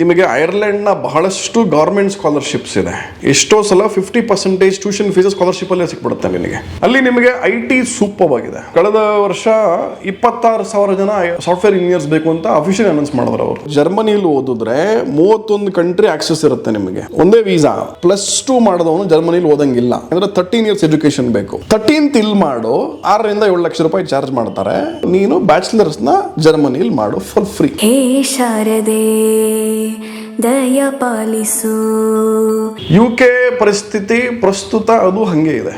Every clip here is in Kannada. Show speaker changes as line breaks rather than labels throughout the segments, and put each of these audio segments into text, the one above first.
ನಿಮಗೆ ಐರ್ಲೆಂಡ್ನ ಬಹಳಷ್ಟು ಗೌರ್ಮೆಂಟ್ ಸ್ಕಾಲರ್ಶಿಪ್ಸ್ ಇದೆ. ಎಷ್ಟೋ ಸಲ fifty percentage tuition fees scholarship ಅಲ್ಲೇ ಸಿಕ್ಬಿಡುತ್ತೆ ನಿಮಗೆ ಅಲ್ಲಿ ನಿಮಗೆ ಐ ಟಿ ಸೂಪರ್ ಆಗಿದೆ ಕಳೆದ ವರ್ಷ ಇಪ್ಪತ್ತಾರು ಸಾವಿರ ಜನ ಸಾಫ್ಟ್ವೇರ್ ಇಂಜಿನಿಯರ್ಸ್ ಬೇಕು ಅಂತ ಅಫಿಷಿಯಲ್ ಅನೌನ್ಸ್ ಮಾಡಿದ್ರು ಅವರು. ಜರ್ಮನಿಲಿ ಓದಿದ್ರೆ ಮೂವತ್ತೊಂದು ಕಂಟ್ರಿ ಆಕ್ಸೆಸ್ ಇರುತ್ತೆ ನಿಮಗೆ. ಒಂದೇ ವೀಸಾ ಪ್ಲಸ್ ಟೂ ಮಾಡಿದವನು ಜರ್ಮನಿಲಿ ಓದಂಗಿಲ್ಲ. ಅಂದ್ರೆ ತರ್ಟೀನ್ ಇಯರ್ಸ್ ಎಜುಕೇಶನ್ ಬೇಕು. ತರ್ಟೀನ್ತ್ ಇಲ್ಲಿ ಮಾಡು, ಆರರಿಂದ ಏಳು ಲಕ್ಷ ರೂಪಾಯಿ ಚಾರ್ಜ್ ಮಾಡ್ತಾರೆ. ನೀನು ಬ್ಯಾಚುಲರ್ಸ್ನ ಜರ್ಮನಿಲಿ ಮಾಡು ಫುಲ್ ಫ್ರೀ
ಹೇ ಶಾರದೆ. ದಯ ಪಾಲಿಸು
ಯು ಕೆ ಪರಿಸ್ಥಿತಿ ಪ್ರಸ್ತುತ ಅದು ಹಂಗೆ ಇದೆ.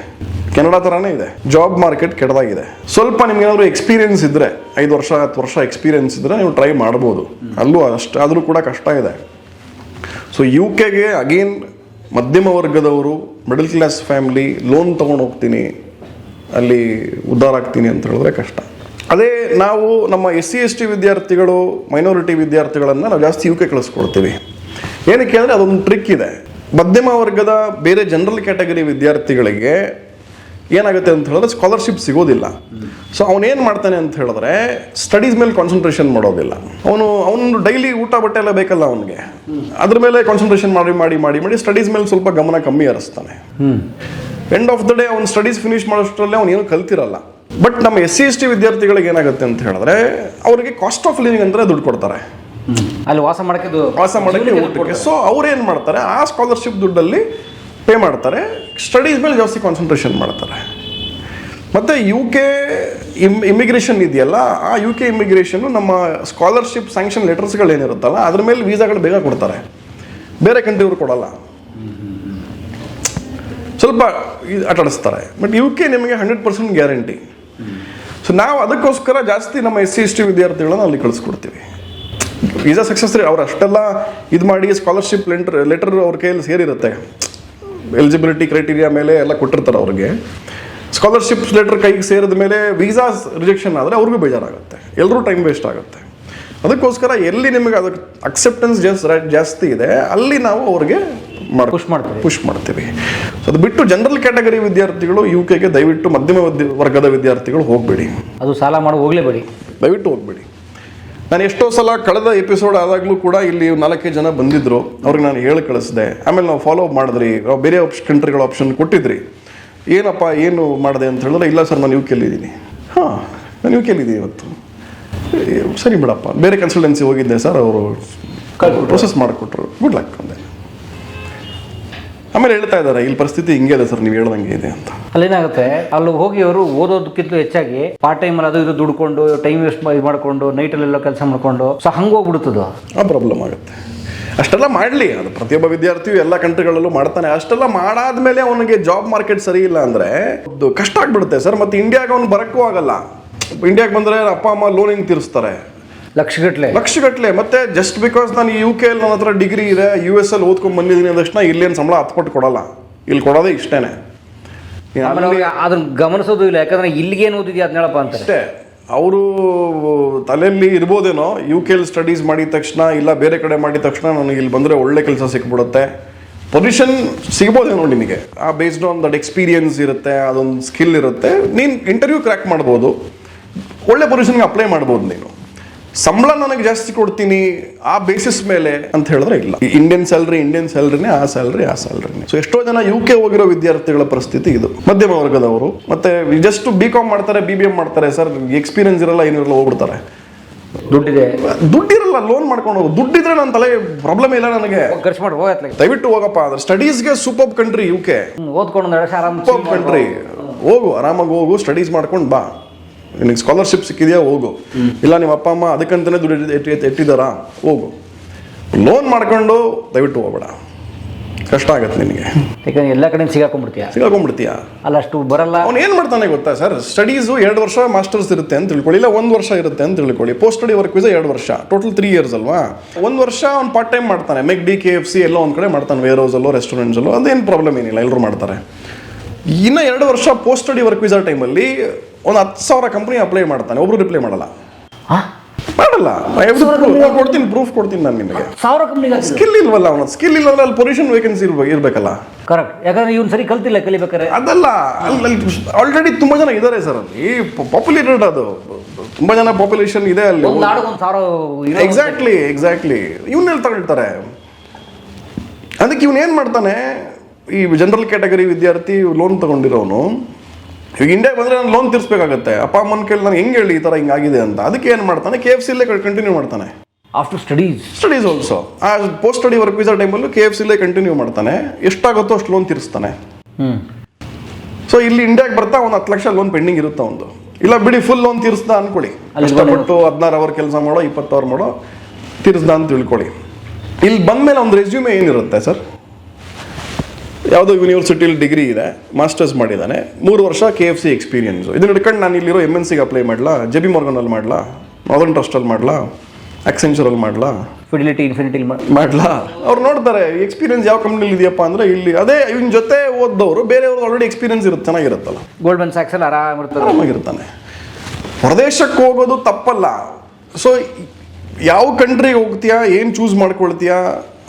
ಕೆನಡಾ ಥರನೇ ಇದೆ. ಜಾಬ್ ಮಾರ್ಕೆಟ್ ಕೆಡದಾಗಿದೆ ಸ್ವಲ್ಪ ನಿಮ್ಗೆ ಏನಾದ್ರು ಎಕ್ಸ್ಪೀರಿಯನ್ಸ್ ಇದ್ದರೆ ಐದು ವರ್ಷ, ಹತ್ತು ವರ್ಷ ಎಕ್ಸ್ಪೀರಿಯನ್ಸ್ ಇದ್ದರೆ ನೀವು ಟ್ರೈ ಮಾಡ್ಬೋದು. ಅಲ್ಲೂ ಅಷ್ಟು ಆದರೂ ಕೂಡ ಕಷ್ಟ ಇದೆ. ಸೊ ಯು ಕೆಗೆ ಅಗೇನ್ ಮಧ್ಯಮ ವರ್ಗದವರು ಮಿಡಲ್ ಕ್ಲಾಸ್ ಫ್ಯಾಮಿಲಿ ಲೋನ್ ತೊಗೊಂಡು ಹೋಗ್ತೀನಿ, ಅಲ್ಲಿ ಉದ್ಧಾರ ಆಗ್ತೀನಿ ಅಂತ ಹೇಳಿದ್ರೆ ಕಷ್ಟ. ಅದೇ ನಾವು ನಮ್ಮ ಎಸ್ ಸಿ ಎಸ್ ಟಿ ವಿದ್ಯಾರ್ಥಿಗಳು ಮೈನಾರಿಟಿ ವಿದ್ಯಾರ್ಥಿಗಳನ್ನು ನಾವು ಜಾಸ್ತಿ ಯು ಕೆ ಕಳಿಸ್ಕೊಡ್ತೀವಿ. ಏನಕ್ಕೆ ಅಂದರೆ ಅದೊಂದು ಟ್ರಿಕ್ ಇದೆ. ಮಧ್ಯಮ ವರ್ಗದ ಬೇರೆ ಜನರಲ್ ಕ್ಯಾಟಗರಿ ವಿದ್ಯಾರ್ಥಿಗಳಿಗೆ ಏನಾಗುತ್ತೆ ಅಂತ ಹೇಳಿದ್ರೆ ಸ್ಕಾಲರ್ಶಿಪ್ ಸಿಗೋದಿಲ್ಲ. ಸೊ ಅವನೇನು ಮಾಡ್ತಾನೆ ಅಂತ ಹೇಳಿದ್ರೆ ಸ್ಟಡೀಸ್ ಮೇಲೆ ಕಾನ್ಸಂಟ್ರೇಷನ್ ಮಾಡೋದಿಲ್ಲ. ಅವನು ಅವನು ಡೈಲಿ ಊಟ ಬಟ್ಟೆ ಎಲ್ಲ ಬೇಕಲ್ಲ ಅವನಿಗೆ. ಅದ್ರ ಮೇಲೆ ಕಾನ್ಸಂಟ್ರೇಷನ್ ಮಾಡಿ ಮಾಡಿ ಮಾಡಿ ಮಾಡಿ ಸ್ಟಡೀಸ್ ಮೇಲೆ ಸ್ವಲ್ಪ ಗಮನ ಕಮ್ಮಿ ಹರಿಸ್ತಾನೆ. ಎಂಡ್ ಆಫ್ ದ ಡೇ ಅವ್ನು ಸ್ಟಡೀಸ್ ಫಿನಿಶ್ ಮಾಡೋಷ್ಟರಲ್ಲಿ ಅವ್ನು ಏನು ಕಲ್ತಿರಲ್ಲ. ಬಟ್ ನಮ್ಮ ಎಸ್ ಸಿ ಎಸ್ ಟಿ ವಿದ್ಯಾರ್ಥಿಗಳಿಗೆ ಏನಾಗುತ್ತೆ ಅಂತ ಹೇಳಿದ್ರೆ ಅವರಿಗೆ ಕಾಸ್ಟ್ ಆಫ್ ಲಿವಿಂಗ್ ಅಂದರೆ ದುಡ್ಡು ಕೊಡ್ತಾರೆ.
ಅಲ್ಲಿ ವಾಸ ಮಾಡಕ್ಕೆ
ವಾಸ ಮಾಡೋಕ್ಕೆ ಊಟಕ್ಕೆ. ಸೊ ಅವ್ರು ಏನು ಮಾಡ್ತಾರೆ ಆ ಸ್ಕಾಲರ್ಶಿಪ್ ದುಡ್ಡಲ್ಲಿ ಪೇ ಮಾಡ್ತಾರೆ ಸ್ಟಡೀಸ್ ಮೇಲೆ ಜಾಸ್ತಿ ಕಾನ್ಸಂಟ್ರೇಷನ್ ಮಾಡ್ತಾರೆ. ಮತ್ತು ಯು ಕೆ ಇಮ್ ಇಮಿಗ್ರೇಷನ್ ಇದೆಯಲ್ಲ ಆ ಯು ಕೆ ಇಮಿಗ್ರೇಷನ್ನು ನಮ್ಮ ಸ್ಕಾಲರ್ಶಿಪ್ ಸ್ಯಾಂಕ್ಷನ್ ಲೆಟರ್ಸ್ಗಳು ಏನಿರುತ್ತಲ್ಲ ಅದ್ರ ಮೇಲೆ ವೀಸಾಗಳು ಬೇಗ ಕೊಡ್ತಾರೆ. ಬೇರೆ ಕಂಟ್ರಿಯವರು ಕೊಡಲ್ಲ. ಸ್ವಲ್ಪ ಇದ್ ಆಟಾಡಿಸ್ತಾರೆ ಬಟ್ ಯು ಕೆ ನಿಮಗೆ ಹಂಡ್ರೆಡ್ ಪರ್ಸೆಂಟ್ ಗ್ಯಾರಂಟಿ ಸೊ ನಾವು ಅದಕ್ಕೋಸ್ಕರ ಜಾಸ್ತಿ ನಮ್ಮ ಎಸ್ ಸಿ, ಎಸ್ ಟಿ ವಿದ್ಯಾರ್ಥಿಗಳನ್ನ ಅಲ್ಲಿ ಕಳಿಸ್ಕೊಡ್ತೀವಿ. ವೀಸಾ ಸಕ್ಸಸ್ ರೀ, ಅವ್ರು ಅಷ್ಟೆಲ್ಲ ಇದು ಮಾಡಿ ಸ್ಕಾಲರ್ಶಿಪ್ ಲೆಟರ್ ಲೆಟರ್ ಅವ್ರ ಕೈಯಲ್ಲಿ ಸೇರಿರುತ್ತೆ. ಎಲಿಜಿಬಿಲಿಟಿ ಕ್ರೈಟೀರಿಯಾ ಮೇಲೆ ಎಲ್ಲ ಕೊಟ್ಟಿರ್ತಾರೆ ಅವ್ರಿಗೆ. ಸ್ಕಾಲರ್ಶಿಪ್ ಲೆಟರ್ ಕೈಗೆ ಸೇರಿದ ಮೇಲೆ ವೀಸಾ ರಿಜೆಕ್ಷನ್ ಆದರೆ ಅವ್ರಿಗೂ ಬೇಜಾರಾಗುತ್ತೆ. ಎಲ್ಲರೂ ಟೈಮ್ ವೇಸ್ಟ್ ಆಗುತ್ತೆ. ಅದಕ್ಕೋಸ್ಕರ ಎಲ್ಲಿ ನಿಮಗೆ ಅದಕ್ಕೆ ಅಕ್ಸೆಪ್ಟೆನ್ಸ್ ಜಾಸ್ತಿ ಜಾಸ್ತಿ ಇದೆ ಅಲ್ಲಿ ನಾವು ಅವ್ರಿಗೆ
ಪುಷ್ ಮಾಡ್ತೀವಿ.
ಪುಷ್ ಮಾಡ್ತೀವಿ. ಅದು ಬಿಟ್ಟು ಜನರಲ್ ಕ್ಯಾಟಗರಿ ವಿದ್ಯಾರ್ಥಿಗಳು ಯು ಕೆಗೆ ದಯವಿಟ್ಟು ಮಧ್ಯಮ ವರ್ಗದ ವಿದ್ಯಾರ್ಥಿಗಳು ಹೋಗಬೇಡಿ.
ಅದು ಸಾಲ ಮಾಡಿ ಹೋಗಲೇಬೇಡಿ.
ದಯವಿಟ್ಟು ಹೋಗಬೇಡಿ. ನಾನು ಎಷ್ಟೋ ಸಲ ಕಳೆದ ಎಪಿಸೋಡ್ ಆದಾಗಲೂ ಕೂಡ ಇಲ್ಲಿ ನಾಲ್ಕೈದು ಜನ ಬಂದಿದ್ರು. ಅವ್ರಿಗೆ ನಾನು ಹೇಳಿ ಕಳಿಸಿದೆ. ಆಮೇಲೆ ನಾವು ಫಾಲೋ ಅಪ್ ಮಾಡಿದ್ರಿ. ಬೇರೆ ಆಪ್ಷನ್ ಕಂಟ್ರಿಗಳ ಆಪ್ಷನ್ ಕೊಟ್ಟಿದ್ರಿ. ಏನಪ್ಪ ಏನು ಮಾಡಿದೆ ಅಂತ ಹೇಳಿದ್ರೆ ಇಲ್ಲ ಸರ್ ನಾನು ಯು ಕೆಲ್ಲಿದ್ದೀನಿ ಹಾಂ ನಾನು ಯು ಕೆಲ್ಲಿದ್ದೀನಿ ಇವತ್ತು. ಸರಿ ಬಿಡಪ್ಪ. ಬೇರೆ ಕನ್ಸಲ್ಟೆನ್ಸಿ ಹೋಗಿದ್ದೆ ಸರ್ ಅವರು ಪ್ರೊಸೆಸ್ ಮಾಡಿಕೊಟ್ರು. ಗುಡ್ ಲಕ್ ಅಂದೆ. ಆಮೇಲೆ ಹೇಳ್ತಾ ಇದ್ದಾರೆ ಇಲ್ಲಿ ಪರಿಸ್ಥಿತಿ ಹಿಂಗೆ ಇದೆ ಸರ್ ನೀವು ಹೇಳ್ದಂಗೆ ಇದೆ ಅಂತ.
ಅಲ್ಲೇನಾಗುತ್ತೆ ಅಲ್ಲಿ ಹೋಗಿ ಅವರು ಓದೋದಕ್ಕಿಂತ ಹೆಚ್ಚಾಗಿ ಪಾರ್ಟ್ ಟೈಮ್ ಅದು ಇದು ದುಡ್ಕೊಂಡು ಟೈಮ್ ವೇಸ್ಟ್ ಮಾಡಿಕೊಂಡು ನೈಟಲ್ಲೆಲ್ಲ ಕೆಲಸ ಮಾಡಿಕೊಂಡು ಸೊ ಹಂಗೆ ಹೋಗ್ಬಿಡ್ತದೆ
ಆ ಪ್ರಾಬ್ಲಮ್ ಆಗುತ್ತೆ. ಅಷ್ಟೆಲ್ಲ ಮಾಡಲಿ ಅದು ಪ್ರತಿಯೊಬ್ಬ ವಿದ್ಯಾರ್ಥಿಯು ಎಲ್ಲ ಕಂಟ್ರಿಗಳಲ್ಲೂ ಮಾಡ್ತಾನೆ. ಅಷ್ಟೆಲ್ಲ ಮಾಡಾದ್ಮೇಲೆ ಅವನಿಗೆ ಜಾಬ್ ಮಾರ್ಕೆಟ್ ಸರಿ ಇಲ್ಲ ಅಂದರೆ ಅದು ಕಷ್ಟ ಆಗ್ಬಿಡುತ್ತೆ ಸರ್ ಮತ್ತು ಇಂಡಿಯಾಗ ಅವ್ನು ಬರೋಕ್ಕೂ ಆಗಲ್ಲ. ಇಂಡಿಯಾಗೆ ಬಂದರೆ ಅಪ್ಪ ಅಮ್ಮ ಲೋನ್ ಹಿಂಗೆ ತೀರಿಸ್ತಾರೆ?
ಲಕ್ಷಗಟ್ಲೆ.
ಲಕ್ಷಗಟ್ಟಲೆ ಮತ್ತೆ ಜಸ್ಟ್ ಬಿಕಾಸ್ ನಾನು ಯು ಕೆ ನನ್ನ ಹತ್ರ ಡಿಗ್ರಿ ಇದೆ ಯು ಎಸ್ ಅಲ್ಲಿ ಓದ್ಕೊಂಡು ಬಂದಿದ್ದೀನಿ ಅಂದ ತಕ್ಷಣ ಇಲ್ಲೇನು ಸಂಬಳ ಹತ್ತು ಪಟ್ಟು ಕೊಡಲ್ಲ. ಇಲ್ಲಿ ಕೊಡೋದೇ
ಅವ್ರಿಗೆ ಅದನ್ನ ಗಮನಿಸೋದು ಇಲ್ಲ. ಯಾಕಂದ್ರೆ ಇಲ್ಲಿಗೆ ಏನು ಓದಿದ್ಯಾ ಅದನ್ನ ಹೇಳಪ್ಪ ಅಂತ
ಅಷ್ಟೇ. ಅವರು ತಲೆಯಲ್ಲಿ ಇರ್ಬೋದೇನೋ ಯು ಅಲ್ಲಿ ಸ್ಟಡೀಸ್ ಮಾಡಿದ ತಕ್ಷಣ ಇಲ್ಲ ಬೇರೆ ಕಡೆ ಮಾಡಿದ ತಕ್ಷಣ ನನಗೆ ಇಲ್ಲಿ ಬಂದರೆ ಒಳ್ಳೆ ಕೆಲಸ ಸಿಕ್ಬಿಡುತ್ತೆ. ಪೊಸಿಷನ್ ಸಿಗ್ಬೋದೇನೋ ನಿಮಗೆ. ಆ ಬೇಸ್ಡ್ ಆನ್ ದಟ್ ಎಕ್ಸ್ಪೀರಿಯನ್ಸ್ ಇರುತ್ತೆ ಅದೊಂದು ಸ್ಕಿಲ್ ಇರುತ್ತೆ. ನೀನು ಇಂಟರ್ವ್ಯೂ ಕ್ರ್ಯಾಕ್ ಮಾಡ್ಬೋದು. ಒಳ್ಳೆ ಪೊಸಿಷನ್ಗೆ ಅಪ್ಲೈ ಮಾಡ್ಬೋದು ನೀನು. ಸಂಬಳ ನನಗೆ ಜಾಸ್ತಿ ಕೊಡ್ತೀನಿ ಆ ಬೇಸಿಸ್ ಮೇಲೆ ಅಂತ ಹೇಳಿದ್ರೆ ಇಲ್ಲ. ಇಂಡಿಯನ್ ಸ್ಯಾಲ್ರಿ ಇಂಡಿಯನ್ ಸ್ಯಾಲ್ರಿನೇ ಆ ಸ್ಯಾಲ್ರಿ ಆ ಸ್ಯಾಲ್ರಿನೇ ಸೊ ಎಷ್ಟೋ ಜನ ಯು ಕೆ ಹೋಗಿರೋ ವಿದ್ಯಾರ್ಥಿಗಳ ಪರಿಸ್ಥಿತಿ ಇದು. ಮಧ್ಯಮ ವರ್ಗದವರು. ಮತ್ತೆ ಜಸ್ಟ್ ಬಿ ಕಾಮ್ ಮಾಡ್ತಾರೆ ಬಿ ಬಿ ಎಂ ಮಾಡ್ತಾರೆ ಸರ್ ಎಕ್ಸ್ಪೀರಿಯನ್ಸ್ ಇರಲ್ಲ ಏನಿರಲ್ಲ ಹೋಗ್ಬಿಡ್ತಾರೆ.
ದುಡ್ಡಿದೆ.
ದುಡ್ಡಿರಲ್ಲ ಲೋನ್ ಮಾಡ್ಕೊಂಡು ಹೋಗು. ದುಡ್ಡಿದ್ರೆ ನನ್ನ ತಲೆ ಪ್ರಾಬ್ಲಮ್ ಇಲ್ಲ ನನಗೆ.
ಖರ್ಚು ಮಾಡಿ ಹೋಗತ್ಲೆ
ದಯವಿಟ್ಟು ಹೋಗಪ್ಪ ಅಂದ್ರೆ ಸ್ಟಡೀಸ್ಗೆ ಸೂಪರ್ ಕಂಟ್ರಿ ಯು ಕೆ
ಓದ್ಕೊಂಡು
ಕಂಟ್ರಿ ಹೋಗು ಆರಾಮಾಗಿ ಹೋಗು ಸ್ಟಡೀಸ್ ಮಾಡ್ಕೊಂಡು ಬಾ. ನಿನಗೆ ಸ್ಕಾಲರ್ಶಿಪ್ ಸಿಕ್ಕಿದೆಯಾ? ಹೋಗು. ಇಲ್ಲ ನಿಮ್ಮ ಅಪ್ಪ ಅಮ್ಮ ಅದಕ್ಕಂತಾನೆ ದುಡ್ಡು ಎಟ್ಟಿ ಎಟ್ಟಿದಾರಾ ಹೋಗು. ಲೋನ್ ಮಾಡ್ಕೊಂಡು ದಯವಿಟ್ಟು ಹೋಗ್ಬೇಡ. ಕಷ್ಟ ಆಗತ್ತೆ ನಿನಗೆ.
ಯಾಕಂದ್ರೆ ಎಲ್ಲ ಕಡೆ ಸಿಗಾಕೊಂಡ್ಬಿಡ್ತೀಯ?
ಸಿಗಾಕೊಂಡ್ಬಿಡ್ತೀಯ?
ಅಲ್ಲ ಅಷ್ಟು ಬರಲ್ಲ.
ಅವ್ನು ಏನು ಮಾಡ್ತಾನೆ ಗೊತ್ತಾ ಸರ್? ಸ್ಟಡೀಸು ಎರಡು ವರ್ಷ ಮಾಸ್ಟರ್ಸ್ ಇರುತ್ತೆ ಅಂತ ತಿಳ್ಕೊಳ್ಳಿ. ಇಲ್ಲ ಒಂದು ವರ್ಷ ಇರುತ್ತೆ ಅಂತ ತಿಳ್ಕೊಳ್ಳಿ. ಪೋಸ್ಟ್ ಸ್ಟಡಿ ವರ್ಕ್ ವೀಸಾ ಎರಡು ವರ್ಷ. ಟೋಟಲ್ ತ್ರೀ ಇಯರ್ಸ್ ಅಲ್ವಾ? ಒಂದು ವರ್ಷ ಅವ್ನು ಪಾರ್ಟ್ ಟೈಮ್ ಮಾಡ್ತಾನೆ. ಮೆಕ್ ಡಿ ಕೆ ಎಫ್ ಸಿ ಎಲ್ಲೋ ಒಂದು ಕಡೆ ಮಾಡ್ತಾನೆ. ವೇರ್ ಹೌಸಲ್ಲೋ ರೆಸ್ಟೋರೆಂಟ್ಸಲ್ಲೋ ಅದೇನು ಪ್ರಾಬ್ಲಮ್ ಏನಿಲ್ಲ. ಎಲ್ಲರೂ ಮಾಡ್ತಾರೆ. ಇನ್ನು ಎರಡು ವರ್ಷ ಪೋಸ್ಟ್ ಸ್ಟಡಿ ವರ್ಕ್ ವೀಸಾ ಟೈಮಲ್ಲಿ ಒಂದು ಹತ್ತು ಸಾವಿರ ಕಂಪ್ನಿ ಅಪ್ಲೈ ಮಾಡ್ತಾನೆ ಒಬ್ರು ರಿಪ್ಲೈ ಮಾಡಲ್ಲ. ಮಾಡಲ್ಲ. ನಾನು ಕೊಡ್ತೀನಿ ಪ್ರೂಫ್ ಕೊಡ್ತೀನಿ ನಾನು ನಿಮಗೆ.
ಸಾವಿರ ಕಂಪ್ನಿಗೆ
ಸ್ಕಿಲ್ ಇಲ್ವಲ್ಲ ಅವನ ಸ್ಕಿಲ್ ಇಲ್ಲಂದ್ರೆ ಅಲ್ಲಿ ಪೊಸಿಷನ್ ವೇಕೆನ್ಸಿ ಇರ್ಬೇಕಲ್ಲ.
ಕರೆಕ್ಟ್ ಯಾಕಂದ್ರೆ ಇವ್ನು ಸರಿ ಕಲ್ತಿಲ್ಲ ಕಲಿಬೇಕಾರೆ
ಅದಲ್ಲ ಅಲ್ಲಿ ಆಲ್ರೆಡಿ ತುಂಬಾ ಜನ ಇದ್ದಾರೆ ಸರ್ ಅಲ್ಲಿ. ಪಾಪ್ಯುಲೇಟೆಡ್ ಅದು. ತುಂಬಾ ಜನ ಪಾಪ್ಯುಲೇಷನ್ ಇದೆ ಅಲ್ಲಿ. ಎಕ್ಸಾಕ್ಟ್ಲಿ ಎಕ್ಸಾಕ್ಟ್ಲಿ ಇವನ್ನೆಲ್ಲಿ ತಗೊಳ್ತಾರೆ. ಅದಕ್ಕೆ ಇವನು ಏನು ಮಾಡ್ತಾನೆ? ಈ ಜನರಲ್ ಕ್ಯಾಟಗರಿ ವಿದ್ಯಾರ್ಥಿ ಲೋನ್ ತಗೊಂಡಿರೋನು. ಈಗ ಇಂಡಿಯಾಗೆ ಬಂದರೆ ನಾನು ಲೋನ್ ತೀರಿಸಬೇಕಾಗುತ್ತೆ. ಅಪ್ಪ ಅಮ್ಮನ ಕೇಳಿ ನಾನು ಹೆಂಗೆ ಹೇಳಿ ಈ ಥರ ಹಿಂಗಾಗಿದೆ ಅಂತ. ಅದಕ್ಕೆ ಏನು ಮಾಡ್ತಾನೆ? ಕೆ ಎಫ್ ಸಿಲ್ಲೇ ಕಂಟಿನ್ಯೂ ಮಾಡ್ತಾನೆ.
ಆಫ್ಟರ್ ಸ್ಟಡೀಸ್
ಸ್ಟಡೀಸ್ ಆಲ್ಸೋ ಆ ಪೋಸ್ಟ್ ಸ್ಟಡಿ ವರ್ಕ್ ವೀಸಾ ಟೈಮಲ್ಲೂ ಕೆ ಎಫ್ ಸಿಲ್ಲೇ ಕಂಟಿನ್ಯೂ ಮಾಡ್ತಾನೆ. ಎಷ್ಟಾಗುತ್ತೋ ಅಷ್ಟು ಲೋನ್ ತೀರಿಸ್ತಾನೆ. ಸೊ ಇಲ್ಲಿ ಇಂಡಿಯಾಗೆ ಬರ್ತಾ ಒಂದು ಹತ್ತು ಲಕ್ಷ ಲೋನ್ ಪೆಂಡಿಂಗ್ ಇರುತ್ತೆ ಒಂದು. ಇಲ್ಲ ಬಿಡಿ ಫುಲ್ ಲೋನ್ ತೀರಿಸ್ದ ಅನ್ಕೊಳ್ಳಿ. ಕಷ್ಟಪಟ್ಟು ಹದಿನಾರು ಅವರ್ ಕೆಲಸ ಮಾಡೋ ಇಪ್ಪತ್ತು ಅವರ್ ಮಾಡೋ ತೀರಿಸ್ದ ಅಂತ ತಿಳ್ಕೊಳ್ಳಿ. ಇಲ್ಲಿ ಬಂದ್ಮೇಲೆ ಒಂದು ರೆಸ್ಯೂಮೆ ಏನಿರುತ್ತೆ ಸರ್ ಯಾವುದೋ ಯೂನಿವರ್ಸಿಟಿಯಲ್ಲಿ ಡಿಗ್ರಿ ಇದೆ ಮಾಸ್ಟರ್ಸ್ ಮಾಡಿದ್ದಾನೆ. ಮೂರು ವರ್ಷ ಕೆ ಎಫ್ ಸಿ ಎಕ್ಸ್ಪೀರಿಯನ್ಸು ಇದನ್ನ ಹಿಡ್ಕೊಂಡು ನಾನು ಇಲ್ಲಿರೋ ಎಂ ಎನ್ ಸಿಗೆ ಅಪ್ಲೈ ಮಾಡಲಾ? ಜೆ ಬಿ ಮಾರ್ಗನಲ್ಲಿ ಮಾಡಲಾ? ನಾರ್ದನ್ ಟ್ರಸ್ಟಲ್ಲಿ ಮಾಡಲಾ? ಆಕ್ಸೆಂಚರಲ್ಲಿ ಮಾಡಲಾ?
ಫಿಡಿಲಿಟಿ ಇನ್ಫಿನಿಟಿ
ಮಾಡ್ಲಾ? ಅವ್ರು ನೋಡ್ತಾರೆ ಎಕ್ಸ್ಪೀರಿಯನ್ಸ್ ಯಾವ ಕಂಪ್ನಿಲಿ ಇದೆಯಪ್ಪ ಅಂದರೆ ಇಲ್ಲಿ ಅದೇ ಇವನ ಜೊತೆ ಓದ್ದವರು ಬೇರೆಯವ್ರು ಆಲ್ರೆಡಿ ಎಕ್ಸ್ಪೀರಿಯನ್ಸ್ ಇರುತ್ತೆ ಚೆನ್ನಾಗಿರುತ್ತಲ್ಲ.
ಗೋಲ್ಡ್ಮನ್ ಸ್ಯಾಕ್ಸ್ ಅಲ್ಲಿ ಆರಾಮ್ ಇರ್ತದೆ
ಆರಾಮಾಗಿರ್ತಾನೆ. ಹೊರದೇಶಕ್ಕೆ ಹೋಗೋದು ತಪ್ಪಲ್ಲ. ಸೊ ಯಾವ ಕಂಟ್ರಿಗೆ ಹೋಗ್ತೀಯಾ ಏನು ಚೂಸ್ ಮಾಡ್ಕೊಳ್ತೀಯಾ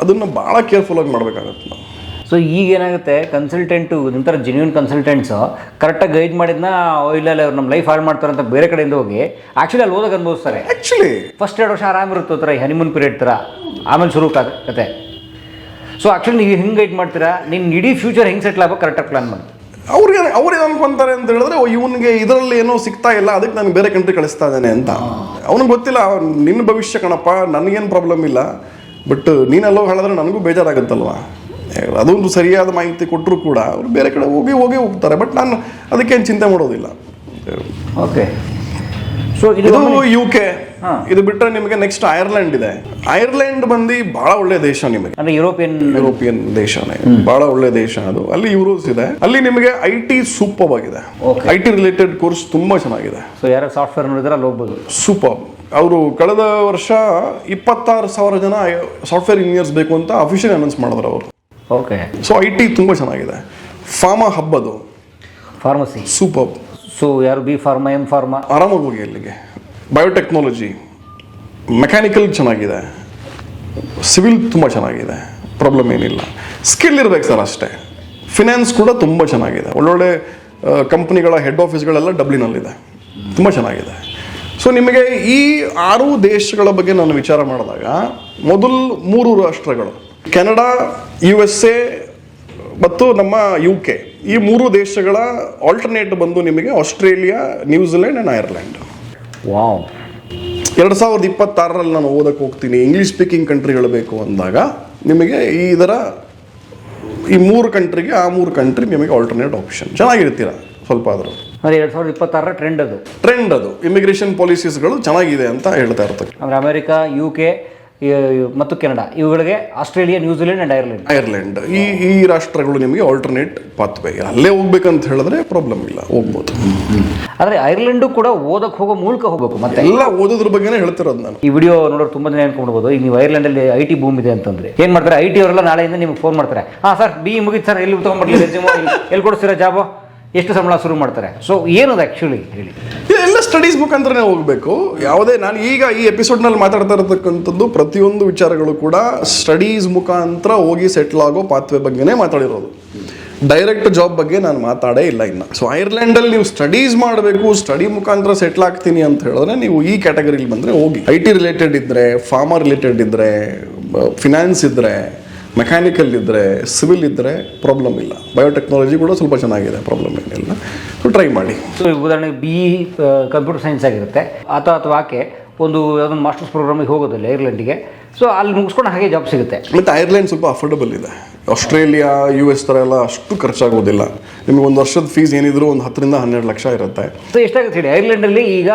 ಅದನ್ನು ಭಾಳ ಕೇರ್ಫುಲ್ ಆಗಿ ಮಾಡ್ಬೇಕಾಗತ್ತೆ ನಾವು.
ಸೊ ಈಗ ಏನಾಗುತ್ತೆ? ಕನ್ಸಲ್ಟೆಂಟು ನಿಮ್ಮ ಥರ ಜೆನ್ಯೂನ್ ಕನ್ಸಲ್ಟೆಂಟ್ಸು ಕರೆಕ್ಟಾಗಿ ಗೈಡ್ ಮಾಡಿದ್ನ "ಓ, ಇಲ್ಲ ಇಲ್ಲ ಅವ್ರು ನಮ್ಮ ಲೈಫ್ ಹಾಳು ಮಾಡ್ತಾರೆ ಅಂತ ಬೇರೆ ಕಡೆಯಿಂದ ಹೋಗಿ ಆ್ಯಕ್ಚುಲಿ ಅಲ್ಲಿ ಹೋದಾಗ ಅನುಭವಿಸ್ತಾರೆ.
ಆ್ಯಕ್ಚುಲಿ
ಫಸ್ಟ್ ಎರಡು ವರ್ಷ ಆರಾಮಿರುತ್ತೆ ಥರ ಹನಿಮೂನ್ ಪೀರಿಯಡ್ ಥರ. ಆಮೇಲೆ ಶುರು ಕತೆ ಸೊ ಆ್ಯಕ್ಚುಲಿ ನೀವು ಹೆಂಗೆ ಗೈಡ್ ಮಾಡ್ತೀರಾ? ನಿನ್ನ ಇಡೀ ಫ್ಯೂಚರ್ ಹೆಂಗೆ ಸೆಟ್ಲ್ ಆಗೋ ಕರೆಕ್ಟಾಗಿ ಪ್ಲಾನ್ ಮಾಡಿ.
ಅವ್ರಿಗೆ ಅವ್ರೇನು ಅನ್ಕೊಂತಾರೆ ಅಂತ ಹೇಳಿದ್ರೆ ಇವನಿಗೆ ಇದರಲ್ಲಿ ಏನೋ ಸಿಗ್ತಾ ಇಲ್ಲ ಅದಕ್ಕೆ ನಾನು ಬೇರೆ ಕಂಟ್ರಿ ಕಳಿಸ್ತಾ ಇದ್ದಾನೆ ಅಂತ. ಅವನಿಗೆ ಗೊತ್ತಿಲ್ಲ ನಿನ್ನ ಭವಿಷ್ಯ ಕಣಪ್ಪ ನನಗೇನು ಪ್ರಾಬ್ಲಮ್ ಇಲ್ಲ. ಬಟ್ ನೀನೆಲ್ಲೋ ಹೇಳಿದ್ರೆ ನನಗೂ ಬೇಜಾರಾಗುತ್ತಲ್ವಾ? ಅದೊಂದು ಸರಿಯಾದ ಮಾಹಿತಿ ಕೊಟ್ಟರು ಕೂಡ ಅವರು ಬೇರೆ ಕಡೆ ಹೋಗಿ ಹೋಗಿ ಹೋಗ್ತಾರೆ. ಬಟ್ ನಾನು ಅದಕ್ಕೇನು ಚಿಂತೆ ಮಾಡೋದಿಲ್ಲ.
ಓಕೆ ಸೊ ಇದು
ಯು ಕೆ. ಇದು ಬಿಟ್ಟರೆ ನಿಮಗೆ ನೆಕ್ಸ್ಟ್ ಐರ್ಲೆಂಡ್ ಇದೆ. ಐರ್ಲೆಂಡ್ ಬಂದು ಬಹಳ ಒಳ್ಳೆ ದೇಶ ನಿಮಗೆ.
ಅಂದ್ರೆ ಯುರೋಪಿಯನ್
ಯುರೋಪಿಯನ್ ದೇಶನೇ. ಬಹಳ ಒಳ್ಳೆ ದೇಶ ಅದು. ಅಲ್ಲಿ ಯೂರೋಸ್ ಇದೆ. ಅಲ್ಲಿ ನಿಮಗೆ ಐ ಟಿ ಸೂಪರ್ ಆಗಿದೆ. ಐ ಟಿ ರಿಲೇಟೆಡ್ ಕೋರ್ಸ್ ತುಂಬಾ ಚೆನ್ನಾಗಿದೆ.
ಸೊ ಯಾರು ಸಾಫ್ಟ್ವೇರ್ ನೋಡಿದ್ರೆ ಅಲ್ಲಿ ಹೋಗ್ಬೋದು.
ಸೂಪರ್ ಅವರು ಕಳೆದ ವರ್ಷ ಇಪ್ಪತ್ತಾರು ಸಾವಿರ ಜನ ಸಾಫ್ಟ್ವೇರ್ ಇಂಜಿನಿಯರ್ಸ್ ಬೇಕು ಅಂತ ಅಫಿಷಿಯಲ್ ಅನೌನ್ಸ್ ಮಾಡಿದ್ರು ಅವರು.
ಓಕೆ
ಸೊ ಐ ಟಿ ತುಂಬ ಚೆನ್ನಾಗಿದೆ. ಫಾರ್ಮಾ ಹಬ್ ಅದು
ಫಾರ್ಮಸಿ
ಸೂಪರ್
ಸೊ ಯಾರು ಬಿ ಫಾರ್ಮಾ ಎಂ ಫಾರ್ಮಾ
ಆರಾಮಾಗಿ ಹೋಗಿ ಅಲ್ಲಿಗೆ. ಬಯೋಟೆಕ್ನಾಲಜಿ ಮೆಕ್ಯಾನಿಕಲ್ ಚೆನ್ನಾಗಿದೆ. ಸಿವಿಲ್ ತುಂಬ ಚೆನ್ನಾಗಿದೆ. ಪ್ರಾಬ್ಲಮ್ ಏನಿಲ್ಲ. ಸ್ಕಿಲ್ ಇರ್ಬೇಕು ಸರ್ ಅಷ್ಟೇ. ಫಿನಾನ್ಸ್ ಕೂಡ ತುಂಬ ಚೆನ್ನಾಗಿದೆ. ಒಳ್ಳೊಳ್ಳೆ ಕಂಪ್ನಿಗಳ ಹೆಡ್ ಆಫೀಸ್ಗಳೆಲ್ಲ ಡಬ್ಲಿನಲ್ಲಿದೆ ತುಂಬ ಚೆನ್ನಾಗಿದೆ. ಸೊ ನಿಮಗೆ ಈ ಆರು ದೇಶಗಳ ಬಗ್ಗೆ ನಾನು ವಿಚಾರ ಮಾಡಿದಾಗ ಮೊದಲು ಮೂರು ರಾಷ್ಟ್ರಗಳು. ಕೆನಡಾ ಯು ಎಸ್ ಎ ಮತ್ತು ನಮ್ಮ ಯು ಕೆ ಈ ಮೂರು ದೇಶಗಳ ಆಲ್ಟರ್ನೇಟ್ ಬಂದು ನಿಮಗೆ Australia New Zealand and Ireland
wow.
ಎರಡು ಸಾವಿರದ ಇಪ್ಪತ್ತಾರರಲ್ಲಿ ನಾನು ಓದಕ್ಕೆ ಹೋಗ್ತೀನಿ. ಇಂಗ್ಲೀಷ್ ಸ್ಪೀಕಿಂಗ್ ಕಂಟ್ರಿಗಳು ಬೇಕು ಅಂದಾಗ ನಿಮಗೆ ಈ ಇದರ ಈ ಮೂರು ಕಂಟ್ರಿಗೆ ಆ ಮೂರು ಕಂಟ್ರಿ ನಿಮಗೆ ಆಲ್ಟರ್ನೇಟ್ ಆಪ್ಷನ್ ಚೆನ್ನಾಗಿರ್ತೀರ? ಸ್ವಲ್ಪ ಆದರೂ.
ಅಂದರೆ ಎರಡು ಸಾವಿರದ ಇಪ್ಪತ್ತಾರರ ಟ್ರೆಂಡ್ ಅದು.
ಟ್ರೆಂಡ್ ಅದು. ಇಮಿಗ್ರೇಷನ್ ಪಾಲಿಸೀಸ್ಗಳು ಚೆನ್ನಾಗಿದೆ ಅಂತ ಹೇಳ್ತಾ ಇರ್ತದೆ
ಅಂದರೆ ಅಮೆರಿಕ ಯು ಕೆ ಮತ್ತು ಕೆನಡಾ. ಇವುಗಳಿಗೆ Australia New Zealand and Ireland.
Ireland. ಈ ಈ ರಾಷ್ಟ್ರಗಳು ನಿಮಗೆ ಆಲ್ಟರ್ನೇಟ್ ಪಾತ್ವೇ ಅಲ್ಲೇ ಹೋಗ್ಬೇಕಂತ ಹೇಳಿದ್ರೆ ಪ್ರಾಬ್ಲಮ್ ಇಲ್ಲ. ಹೋಗ್ಬೋದು.
ಆದರೆ ಐರ್ಲೆಂಡು ಕೂಡ ಓದಕ್ಕೆ ಹೋಗೋ ಮೂಲಕ ಹೋಗಬೇಕು ಮತ್ತೆ.
ಎಲ್ಲ ಓದೋದ್ರ ಬಗ್ಗೆನೇ ಹೇಳ್ತಿರೋದು ನಾನು.
ಈ ವಿಡಿಯೋ ನೋಡೋರು ತುಂಬ ಜನ ಅನ್ಕೊಂಡ್ಬೋದು ಈಗ ನೀವು ಐರ್ಲೆಂಡಲ್ಲಿ ಐ ಟಿ ಭೂಮಿ ಇದೆ ಅಂತಂದ್ರೆ. ಏನು ಮಾಡ್ತಾರೆ? ಐ ಟಿ ಅವರೆಲ್ಲ ನಾಳೆಯಿಂದ ನಿಮ್ಗೆ ಫೋನ್ ಮಾಡ್ತಾರೆ. ಹಾಂ ಸರ್ ಬಿ ಮುಗಿತ್ ಸರ್ ಎಲ್ಲಿ ತೊಗೊಂಡ್ಬರ್ಲಿ ಎಲ್ಲಿ ಕೊಡಿಸ್ತೀರಾ ಜಾಬು ಎಷ್ಟು ಸಂಬಳ ಶುರು ಮಾಡ್ತಾರೆ? ಸೊ ಏನದು ಆ್ಯಕ್ಚುಲಿ ಹೇಳಿ.
ಸ್ಟಡೀಸ್ ಮುಖಾಂತರನೇ ಹೋಗಬೇಕು. ಯಾವುದೇ ನಾನು ಈಗ ಈ ಎಪಿಸೋಡ್ನಲ್ಲಿ ಮಾತಾಡ್ತಾ ಇರತಕ್ಕಂಥದ್ದು ಪ್ರತಿಯೊಂದು ವಿಚಾರಗಳು ಕೂಡ ಸ್ಟಡೀಸ್ ಮುಖಾಂತರ ಹೋಗಿ ಸೆಟ್ಲ್ ಆಗೋ ಪಾತ್ವೆ ಬಗ್ಗೆನೇ ಮಾತಾಡಿರೋದು. ಡೈರೆಕ್ಟ್ ಜಾಬ್ ಬಗ್ಗೆ ನಾನು ಮಾತಾಡೇ ಇಲ್ಲ ಇನ್ನು. ಸೊ ಐರ್ಲೆಂಡಲ್ಲಿ ನೀವು ಸ್ಟಡೀಸ್ ಮಾಡಬೇಕು ಸ್ಟಡಿ ಮುಖಾಂತರ ಸೆಟ್ಲ್ ಆಗ್ತೀನಿ ಅಂತ ಹೇಳಿದ್ರೆ ನೀವು ಈ ಕ್ಯಾಟಗರಿಲಿ ಬಂದರೆ ಹೋಗಿ. ಐ ಟಿ ರಿಲೇಟೆಡ್ ಇದ್ದರೆ ಫಾರ್ಮರ್ ರಿಲೇಟೆಡ್ ಇದ್ದರೆ ಫಿನಾನ್ಸ್ ಇದ್ದರೆ ಮೆಕ್ಯಾನಿಕಲ್ ಇದ್ದರೆ ಸಿವಿಲ್ ಇದ್ದರೆ ಪ್ರಾಬ್ಲಮ್ ಇಲ್ಲ. ಬಯೋಟೆಕ್ನಾಲಜಿ ಕೂಡ ಸ್ವಲ್ಪ ಚೆನ್ನಾಗಿದೆ ಪ್ರಾಬ್ಲಮ್ ಏನಿಲ್ಲ. ಸೊ ಟ್ರೈ ಮಾಡಿ.
ಸೊ ಉದಾಹರಣೆಗೆ ಬಿ ಇ ಕಂಪ್ಯೂಟರ್ ಸೈನ್ಸ್ ಆಗಿರುತ್ತೆ. ಆತ ಅಥವಾ ಆಕೆ ಒಂದು ಯಾವುದೊಂದು ಮಾಸ್ಟರ್ಸ್ ಪ್ರೋಗ್ರಾಮಿಗೆ ಹೋಗೋದಿಲ್ಲ ಐರ್ಲೆಂಡಿಗೆ ಸೊ ಅಲ್ಲಿ ಮುಗಿಸ್ಕೊಂಡು ಹಾಗೆ ಜಾಬ್ ಸಿಗುತ್ತೆ.
ಮತ್ತು ಐರ್ಲೆಂಡ್ ಸ್ವಲ್ಪ ಅಫೋರ್ಡಬಲ್ ಇದೆ. ಆಸ್ಟ್ರೇಲಿಯಾ ಯು ಎಸ್ ಥರ ಎಲ್ಲ ಅಷ್ಟು ಖರ್ಚಾಗೋದಿಲ್ಲ. ನಿಮಗೆ ಒಂದು ವರ್ಷದ ಫೀಸ್ ಏನಿದ್ರು ಒಂದು ಹತ್ತರಿಂದ ಹನ್ನೆರಡು ಲಕ್ಷ ಇರುತ್ತೆ.
ಸೊ ಎಷ್ಟಾಗುತ್ತೆ ಹೇಳಿ ಐರ್ಲೆಂಡಲ್ಲಿ ಈಗ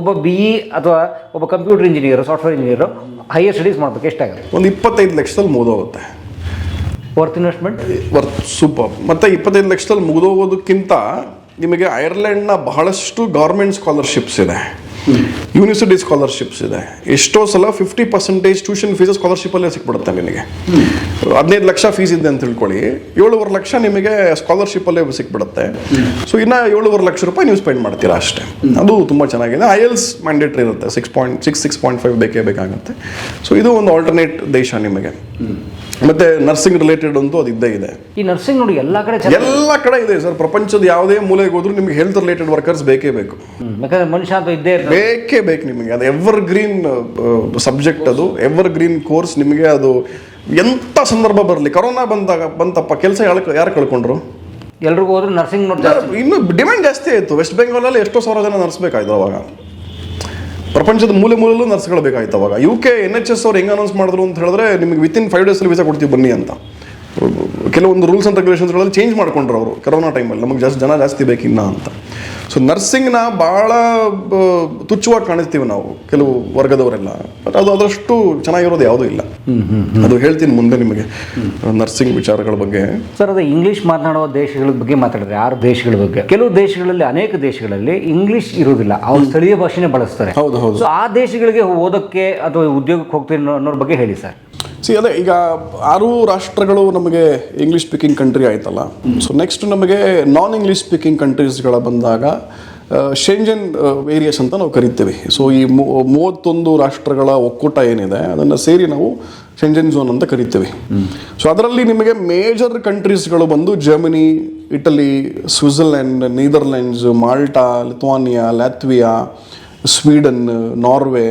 ಒಬ್ಬ ಬಿ ಇ ಅಥವಾ ಒಬ್ಬ computer engineer software engineer higher studies ಮಾಡಬೇಕು ಎಷ್ಟಾಗುತ್ತೆ?
ಒಂದು ಇಪ್ಪತ್ತೈದು ಲಕ್ಷದಲ್ಲಿ ಮುಗಿದೋಗುತ್ತೆ.
ವರ್ತ್ ಇನ್ವೆಸ್ಟ್ಮೆಂಟ್
ವರ್ತ್ ಸೂಪರ್ ಮತ್ತು ಇಪ್ಪತ್ತೈದು ಲಕ್ಷದಲ್ಲಿ ಮುಗಿದೋಗೋದಕ್ಕಿಂತ ನಿಮಗೆ ಐರ್ಲೆಂಡ್ನ ಬಹಳಷ್ಟು ಗೌರ್ಮೆಂಟ್ ಸ್ಕಾಲರ್ಶಿಪ್ಸ್ ಇದೆ. ಯೂನಿವರ್ಸಿಟಿ ಸ್ಕಾಲರ್ಶಿಪ್ಸ್ ಇದೆ. ಎಷ್ಟೋ ಸಲ ಫಿಫ್ಟಿ ಪರ್ಸೆಂಟೇಜ್ ಟ್ಯೂಷನ್ ಫೀಸ್ ಸ್ಕಾಲರ್ಶಿಪ್ಪಲ್ಲೇ ಸಿಕ್ಬಿಡುತ್ತೆ ನಿಮಗೆ ಹದಿನೈದು ಲಕ್ಷ ಫೀಸ್ ಇದೆ ಅಂತ ತಿಳ್ಕೊಳ್ಳಿ. ಏಳುವರೆ ಲಕ್ಷ ನಿಮಗೆ ಸ್ಕಾಲರ್ಶಿಪ್ಪಲ್ಲೇ ಸಿಕ್ಬಿಡುತ್ತೆ. ಸೊ ಇನ್ನು ಏಳುವರೆ ಲಕ್ಷ ರೂಪಾಯಿ ನೀವು ಸ್ಪೆಂಡ್ ಮಾಡ್ತೀರಾ ಅಷ್ಟೇ. ಅದು ತುಂಬ ಚೆನ್ನಾಗಿದೆ. ಐ ಎಲ್ಸ್ ಮ್ಯಾಂಡೇಟ್ರಿ ಇರುತ್ತೆ. Six point six six point five ಬೇಕೇ ಬೇಕಾಗುತ್ತೆ. ಸೊ ಇದು ಒಂದು ಆಲ್ಟರ್ನೇಟ್ ದೇಶ ನಿಮಗೆ. ಮತ್ತೆ ನರ್ಸಿಂಗ್ ರಿಲೇಟೆಡ್ ಅಂತೂ ಅದು ಇದ್ದೇ ಇದೆ.
ಈ ನರ್ಸಿಂಗ್ ನೋಡಿ ಎಲ್ಲ ಕಡೆ
ಎಲ್ಲ ಕಡೆ ಇದೆ ಸರ್. ಪ್ರಪಂಚದ ಯಾವುದೇ ಮೂಲೆಗೆ ಹೋದ್ರು ನಿಮ್ಗೆ ಹೆಲ್ತ್ ರಿಲೇಟೆಡ್ ವರ್ಕರ್ಸ್ ಬೇಕೇ ಬೇಕು.
ಯಾಕಂದ್ರೆ ಮನುಷ್ಯ ಅಂತ ಇದ್ದೇ
ಬೇಕೇ ಬೇಕು ನಿಮಗೆ. ಅದು ಎವರ್ ಗ್ರೀನ್ ಸಬ್ಜೆಕ್ಟ್ ಅದು. ಎವರ್ ಗ್ರೀನ್ ಕೋರ್ಸ್ ನಿಮಗೆ ಅದು ಎಂಥ ಸಂದರ್ಭ ಬರಲಿ. ಕೊರೋನಾ ಬಂದಾಗ ಬಂತಪ್ಪ ಕೆಲಸ ಯಾರು ಕಳ್ಕೊಂಡ್ರು?
ಎಲ್ರಿಗೂ ಹೋದ್ರೆ ನರ್ಸಿಂಗ್ ನೋಡ್ತಾರೆ
ಇನ್ನು ಡಿಮ್ಯಾಂಡ್ ಜಾಸ್ತಿ ಆಯಿತು. ವೆಸ್ಟ್ ಬೆಂಗಾಲಲ್ಲಿ ಎಷ್ಟೋ ಸಾವಿರ ಜನ ನರ್ಸ್ಬೇಕಾಯ್ತು ಅವಾಗ. ಪ್ರಪಂಚದ ಮೂಲೆ ಮೂಲೆಯಲ್ಲೂ ನರ್ಸ್ಗಳು ಬೇಕಾಯ್ತು ಅವಾಗ. U K N H S ಅವ್ರು ಹೆಂಗೆ ಅನೌನ್ಸ್ ಮಾಡಿದ್ರು ಅಂತ ಹೇಳಿದ್ರೆ, ನಿಮಗೆ ವಿತಿನ್ ಫೈವ್ ಡೇಸಲ್ಲಿ ವೀಸಾ ಕೊಡ್ತೀವಿ, ಬನ್ನಿ ಅಂತ. ಕೆಲವೊಂದು ರೂಲ್ಸ್ ಆ್ಯಂಡ್ ರೆಗ್ಯುಲೇಷನ್ಸ್ಗಳಲ್ಲಿ ಚೇಂಜ್ ಮಾಡ್ಕೊಂಡ್ರು ಅವರು ಕರೋನಾ ಟೈಮಲ್ಲಿ ನಮಗೆ ಜಾಸ್ತಿ ಜನ ಜಾಸ್ತಿ ಬೇಕಿನ್ನ ಅಂತ. ಸೊ ನರ್ಸಿಂಗ್ನ ಭಾಳ ತುಚ್ಛವಾಗಿ ಕಾಣಿಸ್ತೀವಿ ನಾವು ಕೆಲವು ವರ್ಗದವರೆಲ್ಲ. ಬಟ್ ಅದು ಅದರಷ್ಟು ಚೆನ್ನಾಗಿರೋದು ಯಾವುದೂ ಇಲ್ಲ. ಅದು ಹೇಳ್ತೀನಿ ಮುಂದೆ ನಿಮಗೆ. ನರ್ಸಿಂಗ್ ವಿಚಾರಗಳ ಬಗ್ಗೆ.
ಸರ್ ಅದು ಇಂಗ್ಲೀಷ್ ಮಾತನಾಡುವ ದೇಶಗಳ ಬಗ್ಗೆ ಮಾತಾಡಿದ್ರೆ ಆರು ದೇಶಗಳ ಬಗ್ಗೆ. ಕೆಲವು ದೇಶಗಳಲ್ಲಿ ಅನೇಕ ದೇಶಗಳಲ್ಲಿ ಇಂಗ್ಲೀಷ್ ಇರುವುದಿಲ್ಲ. ಅವ್ರ ಸ್ಥಳೀಯ ಭಾಷೆನೇ ಬಳಸ್ತಾರೆ.
ಹೌದು, ಹೌದು.
ಆ ದೇಶಗಳಿಗೆ ಓದೋಕ್ಕೆ ಅಥವಾ ಉದ್ಯೋಗಕ್ಕೆ ಹೋಗ್ತೀನಿ ಅನ್ನೋ- ಅನ್ನೋದ್ರ ಬಗ್ಗೆ ಹೇಳಿ ಸರ್.
ಸಿ ಅದೇ, ಈಗ ಆರು ರಾಷ್ಟ್ರಗಳು ನಮಗೆ ಇಂಗ್ಲಿಷ್ ಸ್ಪೀಕಿಂಗ್ ಕಂಟ್ರಿ ಆಯ್ತಲ್ಲ. ಸೊ ನೆಕ್ಸ್ಟ್ ನಮಗೆ ನಾನ್ ಇಂಗ್ಲಿಷ್ ಸ್ಪೀಕಿಂಗ್ ಕಂಟ್ರೀಸ್ಗಳ ಬಂದಾಗ ಶೇಂಜನ್ ವೇರಿಯಸ್ ಅಂತ ನಾವು ಕರಿತೀವಿ. ಸೊ ಈ ಮೂವತ್ತೊಂದು ರಾಷ್ಟ್ರಗಳ ಒಕ್ಕೂಟ ಏನಿದೆ, ಅದನ್ನು ಸೇರಿ ನಾವು ಶೆಂಜನ್ ಝೋನ್ ಅಂತ ಕರಿತೀವಿ. ಸೊ ಅದರಲ್ಲಿ ನಿಮಗೆ ಮೇಜರ್ ಕಂಟ್ರೀಸ್ಗಳು ಬಂದು Germany Italy Switzerland Netherlands Malta Lithuania Latvia Sweden Norway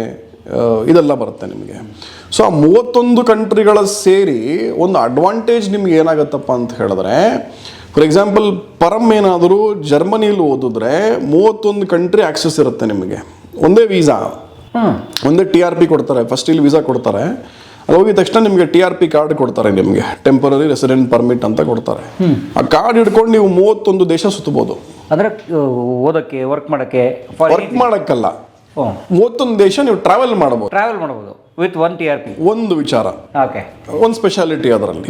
ಇದೆಲ್ಲ ಬರುತ್ತೆ ನಿಮಗೆ. ಸೊ ಆ ಮೂವತ್ತೊಂದು ಕಂಟ್ರಿಗಳ ಸೇರಿ ಒಂದು ಅಡ್ವಾಂಟೇಜ್ ನಿಮ್ಗೆ ಏನಾಗುತ್ತಪ್ಪ ಅಂತ ಹೇಳಿದ್ರೆ ಫಾರ್ ಎಕ್ಸಾಂಪಲ್ ಪರಮ್ ಏನಾದರೂ ಜರ್ಮನಿಲಿ ಓದಿದ್ರೆ ಮೂವತ್ತೊಂದು ಕಂಟ್ರಿ ಆಕ್ಸೆಸ್ ಇರುತ್ತೆ ನಿಮಗೆ. ಒಂದೇ ವೀಸಾ ಒಂದೇ ಟಿ ಆರ್ ಪಿ ಕೊಡ್ತಾರೆ. ಫಸ್ಟ್ ಇಲ್ಲಿ ವೀಸಾ ಕೊಡ್ತಾರೆ. ಅಲ್ಲಿ ಹೋಗಿದ ತಕ್ಷಣ ನಿಮಗೆ ಟಿ ಆರ್ ಪಿ ಕಾರ್ಡ್ ಕೊಡ್ತಾರೆ ನಿಮಗೆ. ಟೆಂಪರರಿ ರೆಸಿಡೆಂಟ್ ಪರ್ಮಿಟ್ ಅಂತ ಕೊಡ್ತಾರೆ. ಆ ಕಾರ್ಡ್ ಹಿಡ್ಕೊಂಡು ನೀವು ಮೂವತ್ತೊಂದು ದೇಶ ಸುತ್ತಬಹುದು
ಅಂದ್ರೆ ಓದಕ್ಕೆ ವರ್ಕ್ ಮಾಡಕ್ಕೆ
ವರ್ಕ್ ಮಾಡಕ್ಕಲ್ಲ. ಮೂವತ್ತೊಂದು ದೇಶ ನೀವು ಟ್ರಾವೆಲ್ ಮಾಡಬಹುದು
ಟ್ರಾವೆಲ್ ಮಾಡ್ಬೋದು. With one T R P.
ಒಂದು ವಿಚಾರ.
ಓಕೆ.
ಒಂದು ಸ್ಪೆಷಾಲಿಟಿ ಅದರಲ್ಲಿ.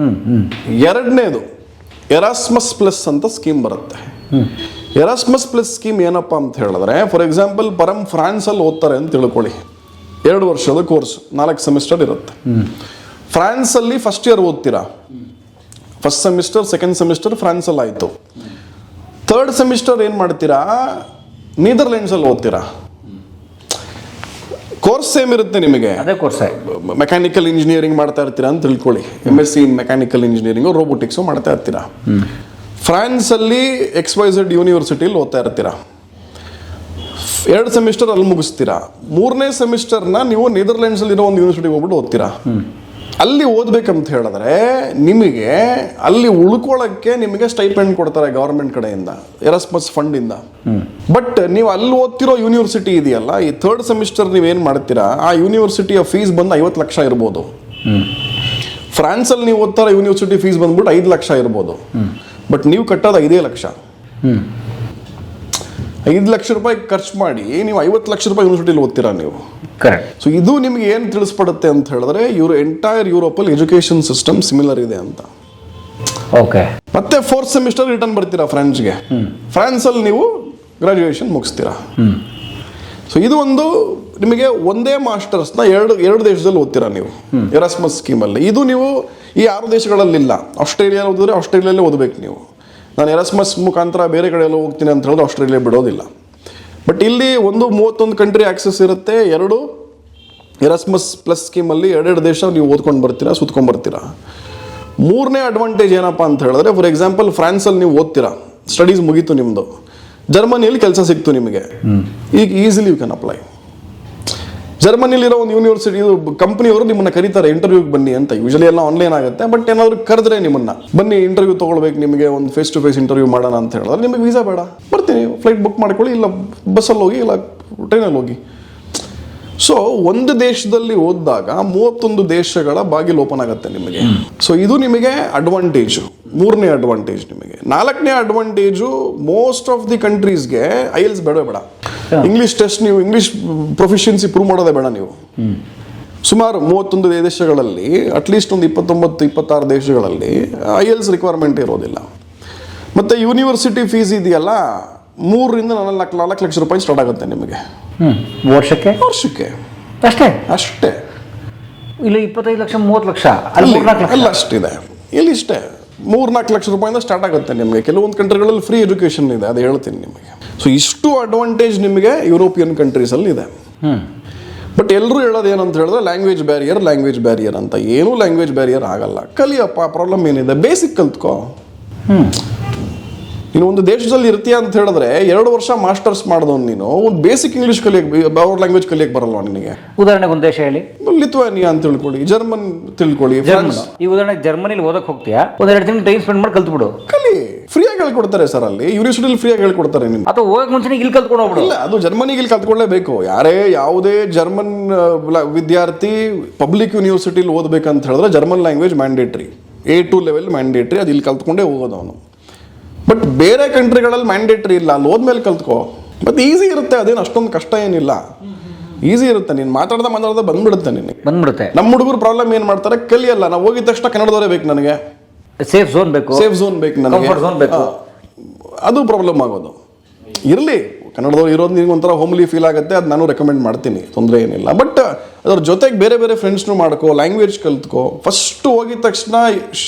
ಎರಡನೇದು ಎರಾಸ್ಮಸ್ ಪ್ಲಸ್ ಅಂತ ಸ್ಕೀಮ್ ಬರುತ್ತೆ. ಎರಾಸ್ಮಸ್ ಪ್ಲಸ್ ಸ್ಕೀಮ್ ಏನಪ್ಪ ಅಂತ ಹೇಳಿದ್ರೆ ಫಾರ್ ಎಕ್ಸಾಂಪಲ್ ಪರಂ ಫ್ರಾನ್ಸಲ್ಲಿ ಓದ್ತಾರೆ ಅಂತ ತಿಳ್ಕೊಳ್ಳಿ. ಎರಡು ವರ್ಷದ ಕೋರ್ಸ್ ನಾಲ್ಕು ಸೆಮಿಸ್ಟರ್ ಇರುತ್ತೆ. ಫ್ರಾನ್ಸಲ್ಲಿ ಫಸ್ಟ್ ಇಯರ್ ಓದ್ತೀರಾ? ಫಸ್ಟ್ ಸೆಮಿಸ್ಟರ್ ಸೆಕೆಂಡ್ ಸೆಮಿಸ್ಟರ್ ಫ್ರಾನ್ಸಲ್ಲಿ ಆಯಿತು. ಥರ್ಡ್ ಸೆಮಿಸ್ಟರ್ ಏನು ಮಾಡ್ತೀರಾ? ನೀದರ್ಲ್ಯಾಂಡ್ಸಲ್ಲಿ ಓದ್ತೀರಾ? ಕೋರ್ಸ್ ಸೇಮ್ ಇರುತ್ತೆ ನಿಮಗೆ?
ಅದೇ ಕೋರ್ಸ್.
ಮೆಕ್ಯಾನಿಕಲ್ ಇಂಜಿನಿಯರಿಂಗ್ ಮಾಡ್ತಾ ಇರ್ತೀರಾ ಅಂತ ತಿಳ್ಕೊಳ್ಳಿ. M S C in mechanical engineering robotics ಮಾಡ್ತಾ ಇರ್ತೀರಾ? ಫ್ರಾನ್ಸಲ್ಲಿ ಎಕ್ಸ್ ವೈ ಝೆಡ್ ಯೂನಿವರ್ಸಿಟಿಲಿ ಓದ್ತಾ ಇರ್ತೀರಾ? ಎರಡು ಸೆಮಿಸ್ಟರ್ ಅಲ್ಲಿ ಮುಗಿಸ್ತೀರಾ? ಮೂರನೇ ಸೆಮಿಸ್ಟರ್ನ ನೀವು ನೆದರ್ಲ್ಯಾಂಡ್ಸ್ ಅಲ್ಲಿರೋ ಒಂದು ಯೂನಿವರ್ಸಿಟಿಗೆ ಹೋಗ್ಬಿಟ್ಟು ಓದ್ತೀರಾ? ಅಲ್ಲಿ ಓದ್ಬೇಕಂತ ಹೇಳಿದ್ರೆ ನಿಮಗೆ ಅಲ್ಲಿ ಉಳ್ಕೊಳ್ಳೋಕ್ಕೆ ನಿಮಗೆ ಸ್ಟೈಪೆಂಡ್ ಕೊಡ್ತಾರೆ ಗೌರ್ಮೆಂಟ್ ಕಡೆಯಿಂದ ಎರಸ್ಮಸ್ ಫಂಡಿಂದ ಬಟ್ ನೀವು ಅಲ್ಲಿ ಓದ್ತಿರೋ ಯೂನಿವರ್ಸಿಟಿ ಇದೆಯಲ್ಲ ಈ ಥರ್ಡ್ ಸೆಮಿಸ್ಟರ್ ನೀವೇನು ಮಾಡ್ತೀರಾ? ಆ ಯೂನಿವರ್ಸಿಟಿಯ ಫೀಸ್ ಬಂದು ಐವತ್ತು ಲಕ್ಷ ಇರ್ಬೋದು. ಫ್ರಾನ್ಸಲ್ಲಿ ನೀವು ಓದ್ತಾರ ಯೂನಿವರ್ಸಿಟಿ ಫೀಸ್ ಬಂದ್ಬಿಟ್ಟು ಐದು ಲಕ್ಷ ಇರ್ಬೋದು. ಬಟ್ ನೀವು ಕಟ್ಟೋದು ಐದೇ ಲಕ್ಷ. ಐದು ಲಕ್ಷ ರೂಪಾಯಿ ಖರ್ಚು ಮಾಡಿ ನೀವು ಐವತ್ತು ಲಕ್ಷ ರೂಪಾಯಿ ಯೂನಿವರ್ಸಿಟಿಲಿ ಓದ್ತೀರಾ ನೀವು?
ಕರೆಕ್ಟ್
ಸೊ ಇದು ನಿಮ್ಗೆ ಏನು ತಿಳಿಸ್ಪಡುತ್ತೆ ಅಂತ ಹೇಳಿದ್ರೆ ಇವರು ಎಂಟೈರ್ ಯುರೋಪಲ್ಲಿ ಎಜುಕೇಷನ್ ಸಿಸ್ಟಮ್ ಸಿಮಿಲರ್ ಇದೆ ಅಂತ.
ಓಕೆ
ಮತ್ತೆ ಫೋರ್ತ್ ಸೆಮಿಸ್ಟರ್ ರಿಟರ್ನ್ ಬರ್ತೀರಾ ಫ್ರಾನ್ಸ್ಗೆ ಫ್ರಾನ್ಸಲ್ಲಿ ನೀವು ಗ್ರಾಜುಯೇಷನ್ ಮುಗಿಸ್ತೀರಾ? ಸೊ ಇದು ಒಂದು ನಿಮಗೆ ಒಂದೇ ಮಾಸ್ಟರ್ಸ್ನ ಎರಡು ಎರಡು ದೇಶದಲ್ಲಿ ಓದ್ತೀರಾ ನೀವು? ಎರಾಸ್ಮಸ್ ಸ್ಕೀಮಲ್ಲಿ ಇದು ನೀವು ಈ ಆರು ದೇಶಗಳಲ್ಲಿಲ್ಲ. ಆಸ್ಟ್ರೇಲಿಯಾ ಓದಿದ್ರೆ ಆಸ್ಟ್ರೇಲಿಯಲ್ಲೇ ಓದಬೇಕು ನೀವು. ನಾನು ಎರಸ್ಮಸ್ ಮುಖಾಂತರ ಬೇರೆ ಕಡೆ ಎಲ್ಲ ಹೋಗ್ತೀನಿ ಅಂತ ಹೇಳಿದ್ರೆ ಆಸ್ಟ್ರೇಲಿಯಾ ಬಿಡೋದಿಲ್ಲ. ಬಟ್ ಇಲ್ಲಿ ಒಂದು ಮೂವತ್ತೊಂದು ಕಂಟ್ರಿ ಆ್ಯಕ್ಸಸ್ ಇರುತ್ತೆ. ಎರಡು ಎರಸ್ಮಸ್ ಪ್ಲಸ್ ಸ್ಕೀಮಲ್ಲಿ ಎರಡೆರಡು ದೇಶ ನೀವು ಓದ್ಕೊಂಡು ಬರ್ತೀರಾ ಸುತ್ಕೊಂಡು ಬರ್ತೀರಾ. ಮೂರನೇ ಅಡ್ವಾಂಟೇಜ್ ಏನಪ್ಪ ಅಂತ ಹೇಳಿದ್ರೆ ಫಾರ್ ಎಕ್ಸಾಂಪಲ್ ಫ್ರಾನ್ಸಲ್ಲಿ ನೀವು ಓದ್ತೀರಾ. ಸ್ಟಡೀಸ್ ಮುಗೀತು ನಿಮ್ಮದು ಜರ್ಮನಿಯಲ್ಲಿ ಕೆಲಸ ಸಿಕ್ತು ನಿಮಗೆ. ಈಗ ಈಸಿಲಿ ಯು ಕ್ಯಾನ್ ಅಪ್ಲೈ ಜರ್ಮನಿಲಿರೋ ಒಂದು ಯೂನಿವರ್ಸಿಟಿ ಕಂಪ್ನಿಯವರು ನಿಮ್ಮನ್ನ ಕರೀತಾರೆ ಇಂಟರ್ವ್ಯೂಗೆ ಬನ್ನಿ ಅಂತ. ಯೂಶಲಿ ಎಲ್ಲ ಆನ್ಲೈನ್ ಆಗುತ್ತೆ ಬಟ್ ಏನಾದ್ರು ಕರೆದ್ರೆ ನಿಮ್ಮನ್ನ. ಬನ್ನಿ ಇಂಟರ್ವ್ಯೂ ತಗೊಳ್ಬೇಕು, ನಿಮಗೆ ಒಂದು ಫೇಸ್ ಟು ಫೇಸ್ ಇಂಟರ್ವ್ಯೂ ಮಾಡೋಣ ಅಂತ ಹೇಳಿದ್ರೆ ನಿಮಗೆ ವೀಸಾ ಬೇಡ. ಬರ್ತೀನಿ ಫ್ಲೈಟ್ ಬುಕ್ ಮಾಡ್ಕೊಳ್ಳಿ, ಇಲ್ಲ ಬಸ್ಸಲ್ಲಿ ಹೋಗಿ, ಇಲ್ಲ ಟ್ರೈನಲ್ಲಿ ಹೋಗಿ. ಸೊ ಒಂದು ದೇಶದಲ್ಲಿ ಓದಿದಾಗ ಮೂವತ್ತೊಂದು ದೇಶಗಳ ಬಾಗಿಲು ಓಪನ್ ಆಗುತ್ತೆ ನಿಮಗೆ. ಸೊ ಇದು ನಿಮಗೆ ಅಡ್ವಾಂಟೇಜು ಮೂರನೇ ಅಡ್ವಾಂಟೇಜ್ ನಿಮಗೆ. ನಾಲ್ಕನೇ ಅಡ್ವಾಂಟೇಜು ಮೋಸ್ಟ್ ಆಫ್ ದಿ ಕಂಟ್ರೀಸ್ಗೆ ಐ ಎಲ್ಸ್ ಬೇಡ ಬೇಡ. ಇಂಗ್ಲಿಷ್ ಟೆಸ್ಟ್ ನೀವು ಇಂಗ್ಲಿಷ್ ಪ್ರೊಫಿಷಿಯನ್ಸಿ ಪ್ರೂವ್ ಮಾಡೋದೇ ಬೇಡ ನೀವು. ಸುಮಾರು ಮೂವತ್ತೊಂದು ದೇಶಗಳಲ್ಲಿ ಅಟ್ಲೀಸ್ಟ್ ಒಂದು ಇಪ್ಪತ್ತೊಂಬತ್ತು ಇಪ್ಪತ್ತಾರು ದೇಶಗಳಲ್ಲಿ ಐ ಎಲ್ಸ್ ರಿಕ್ವೈರ್ಮೆಂಟ್ ಇರೋದಿಲ್ಲ. ಮತ್ತು ಯೂನಿವರ್ಸಿಟಿ ಫೀಸ್ ಇದೆಯಲ್ಲ ಮೂರರಿಂದ ನಾಲ್ಕು ನಾಲ್ಕು ಲಕ್ಷ ರೂಪಾಯಿ ಸ್ಟಾರ್ಟ್ ಆಗುತ್ತೆ ನಿಮಗೆ.
ವರ್ಷಕ್ಕೆ?
ವರ್ಷಕ್ಕೆ.
ಅಷ್ಟೇ?
ಅಷ್ಟೇ.
ಇಲ್ಲ ಇಪ್ಪತ್ತೈದು ಲಕ್ಷ ಮೂವತ್ತು ಲಕ್ಷ? ಅಲ್ಲ
ಅಷ್ಟಿದೆ. ಇಲ್ಲಿ ಇಷ್ಟೇ. ಮೂರ್ನಾಲ್ಕು ಲಕ್ಷ ರೂಪಾಯಿಂದ ಸ್ಟಾರ್ಟ್ ಆಗುತ್ತೆ ನಿಮಗೆ. ಕೆಲವೊಂದು ಕಂಟ್ರಿಗಳಲ್ಲಿ ಫ್ರೀ ಎಜುಕೇಷನ್ ಇದೆ ಅದು ಹೇಳ್ತೀನಿ ನಿಮಗೆ. ಸೊ ಇಷ್ಟು ಅಡ್ವಾಂಟೇಜ್ ನಿಮಗೆ ಯುರೋಪಿಯನ್ ಕಂಟ್ರೀಸಲ್ಲಿ ಇದೆ. ಬಟ್ ಎಲ್ಲರೂ ಹೇಳೋದು ಏನಂತ ಹೇಳಿದ್ರೆ ಲ್ಯಾಂಗ್ವೇಜ್ ಬ್ಯಾರಿಯರ್ ಲ್ಯಾಂಗ್ವೇಜ್ ಬ್ಯಾರಿಯರ್ ಅಂತ. ಏನೂ ಲ್ಯಾಂಗ್ವೇಜ್ ಬ್ಯಾರಿಯರ್ ಆಗಲ್ಲ. ಕಲಿಯಪ್ಪ ಪ್ರಾಬ್ಲಮ್ ಏನಿದೆ? ಬೇಸಿಕ್ ಕಲ್ತ್ಕೋ. ನೀನು ಒಂದು ದೇಶದಲ್ಲಿ ಇರ್ತೀಯ ಅಂತ ಹೇಳಿದ್ರೆ ಎರಡು ವರ್ಷ ಮಾಸ್ಟರ್ಸ್ ಮಾಡಿದವನು ನೀನು. ಒಂದು ಬೇಸಿಕ್ ಇಂಗ್ಲೀಷ್ ಕಲಿಯಕ್ಕೆ ಅವ್ರ ಲ್ಯಾಂಗ್ವೇಜ್ ಕಲಿಯಕ್ಕೆ ಬರಲ್ಲ ನಿನಗೆ?
ಉದಾಹರಣೆಗೆ ಒಂದು ದೇಶ ಹೇಳಿ.
ಲಿತ್ವಾನಿಯಾ ಅಂತ ತಿಳ್ಕೊಳ್ಳಿ ಜರ್ಮನ್ ತಿಳ್ಕೊಳ್ಳಿ ಫ್ರಾನ್ಸ್
ಈ ಉದಾಹರಣೆಗೆ ಜರ್ಮನಿಲಿ ಓದಕ್ಕೆ ಹೋಗ್ತೀಯಾ? ಒಂದೆರಡು ತಿಂಗಳು ಟೈಮ್ ಸ್ಪೆಂಡ್ ಮಾಡಿ ಕಲ್ತ್ಬಿಡು.
ಕಲಿ. ಫ್ರೀಯಾಗಿ ಹೇಳ್ಕೊಡ್ತಾರೆ ಸರ್ ಅಲ್ಲಿ. ಯೂನಿವರ್ಸಿಟಿಲಿ ಫ್ರೀಯಾಗಿ ಹೇಳ್ಕೊಡ್ತಾರೆ ನಿಮ್ಗೆ.
ಅಥವಾ ಹೋಗಕ್ಕೆ ಮುಂಚೆ ಇಲ್ಲಿ ಕಲ್ತ್ಕೊಂಡು ಹೋಗ್ಬಿಡು.
ಇಲ್ಲ ಅದು ಜರ್ಮನಿಗೆ ಇಲ್ಲಿ ಕಲ್ತ್ಕೊಳ್ಳೇಬೇಕು ಯಾರೇ ಯಾವುದೇ ಜರ್ಮನ್ ವಿದ್ಯಾರ್ಥಿ ಪಬ್ಲಿಕ್ ಯೂನಿವರ್ಸಿಟಿಲಿ ಓದಬೇಕಂತ ಹೇಳಿದ್ರೆ German language mandatory A two level mandatory ಅದು ಇಲ್ಲಿ ಕಲ್ತ್ಕೊಂಡೇ ಹೋಗೋದು ಅವನು. ಬಟ್ ಬೇರೆ ಕಂಟ್ರಿಗಳಲ್ಲಿ ಮ್ಯಾಂಡೇಟ್ರಿ ಇಲ್ಲ. ಅಲ್ಲಿ ಹೋದ್ಮೇಲೆ ಕಲ್ತ್ಕೋ. ಮತ್ತೆ ಈಸಿ ಇರುತ್ತೆ. ಅದೇನು ಅಷ್ಟೊಂದು ಕಷ್ಟ ಏನಿಲ್ಲ. ಈಸಿ ಇರುತ್ತೆ. ನೀನು ಮಾತಾಡ್ದ ಮಾತಾಡ್ದ ಬಂದ್ಬಿಡುತ್ತೆ ನಿನಗೆ.
ಬಂದ್ಬಿಡುತ್ತೆ.
ನಮ್ಮ ಹುಡುಗರು ಪ್ರಾಬ್ಲಮ್ ಏನು ಮಾಡ್ತಾರೆ? ಕಲಿಯಲ್ಲ. ನಾವು ಹೋಗಿದ ತಕ್ಷಣ ಕನ್ನಡದವರೇ ಬೇಕು ನನಗೆ.
ಸೇಫ್ ಝೋನ್ ಬೇಕು.
ಸೇಫ್ ಝೋನ್ ಬೇಕು ನನಗೆ.
ಝೋನ್ ಬೇಕು.
ಅದು ಪ್ರಾಬ್ಲಮ್ ಆಗೋದು. ಇರಲಿ. ಕನ್ನಡದವ್ರು ಇರೋದು ನಿಮ್ಗೆ ಒಂಥರ ಹೋಮ್ಲಿ ಫೀಲ್ ಆಗುತ್ತೆ. ಅದು ನಾನು ರೆಕಮೆಂಡ್ ಮಾಡ್ತೀನಿ. ತೊಂದರೆ ಏನಿಲ್ಲ. ಬಟ್ ಅದ್ರ ಜೊತೆಗೆ ಬೇರೆ ಬೇರೆ ಫ್ರೆಂಡ್ಸ್ನು ಮಾಡ್ಕೋ ಲ್ಯಾಂಗ್ವೇಜ್ ಕಲ್ತ್ಕೋ. ಫಸ್ಟ್ ಹೋಗಿದ ತಕ್ಷಣ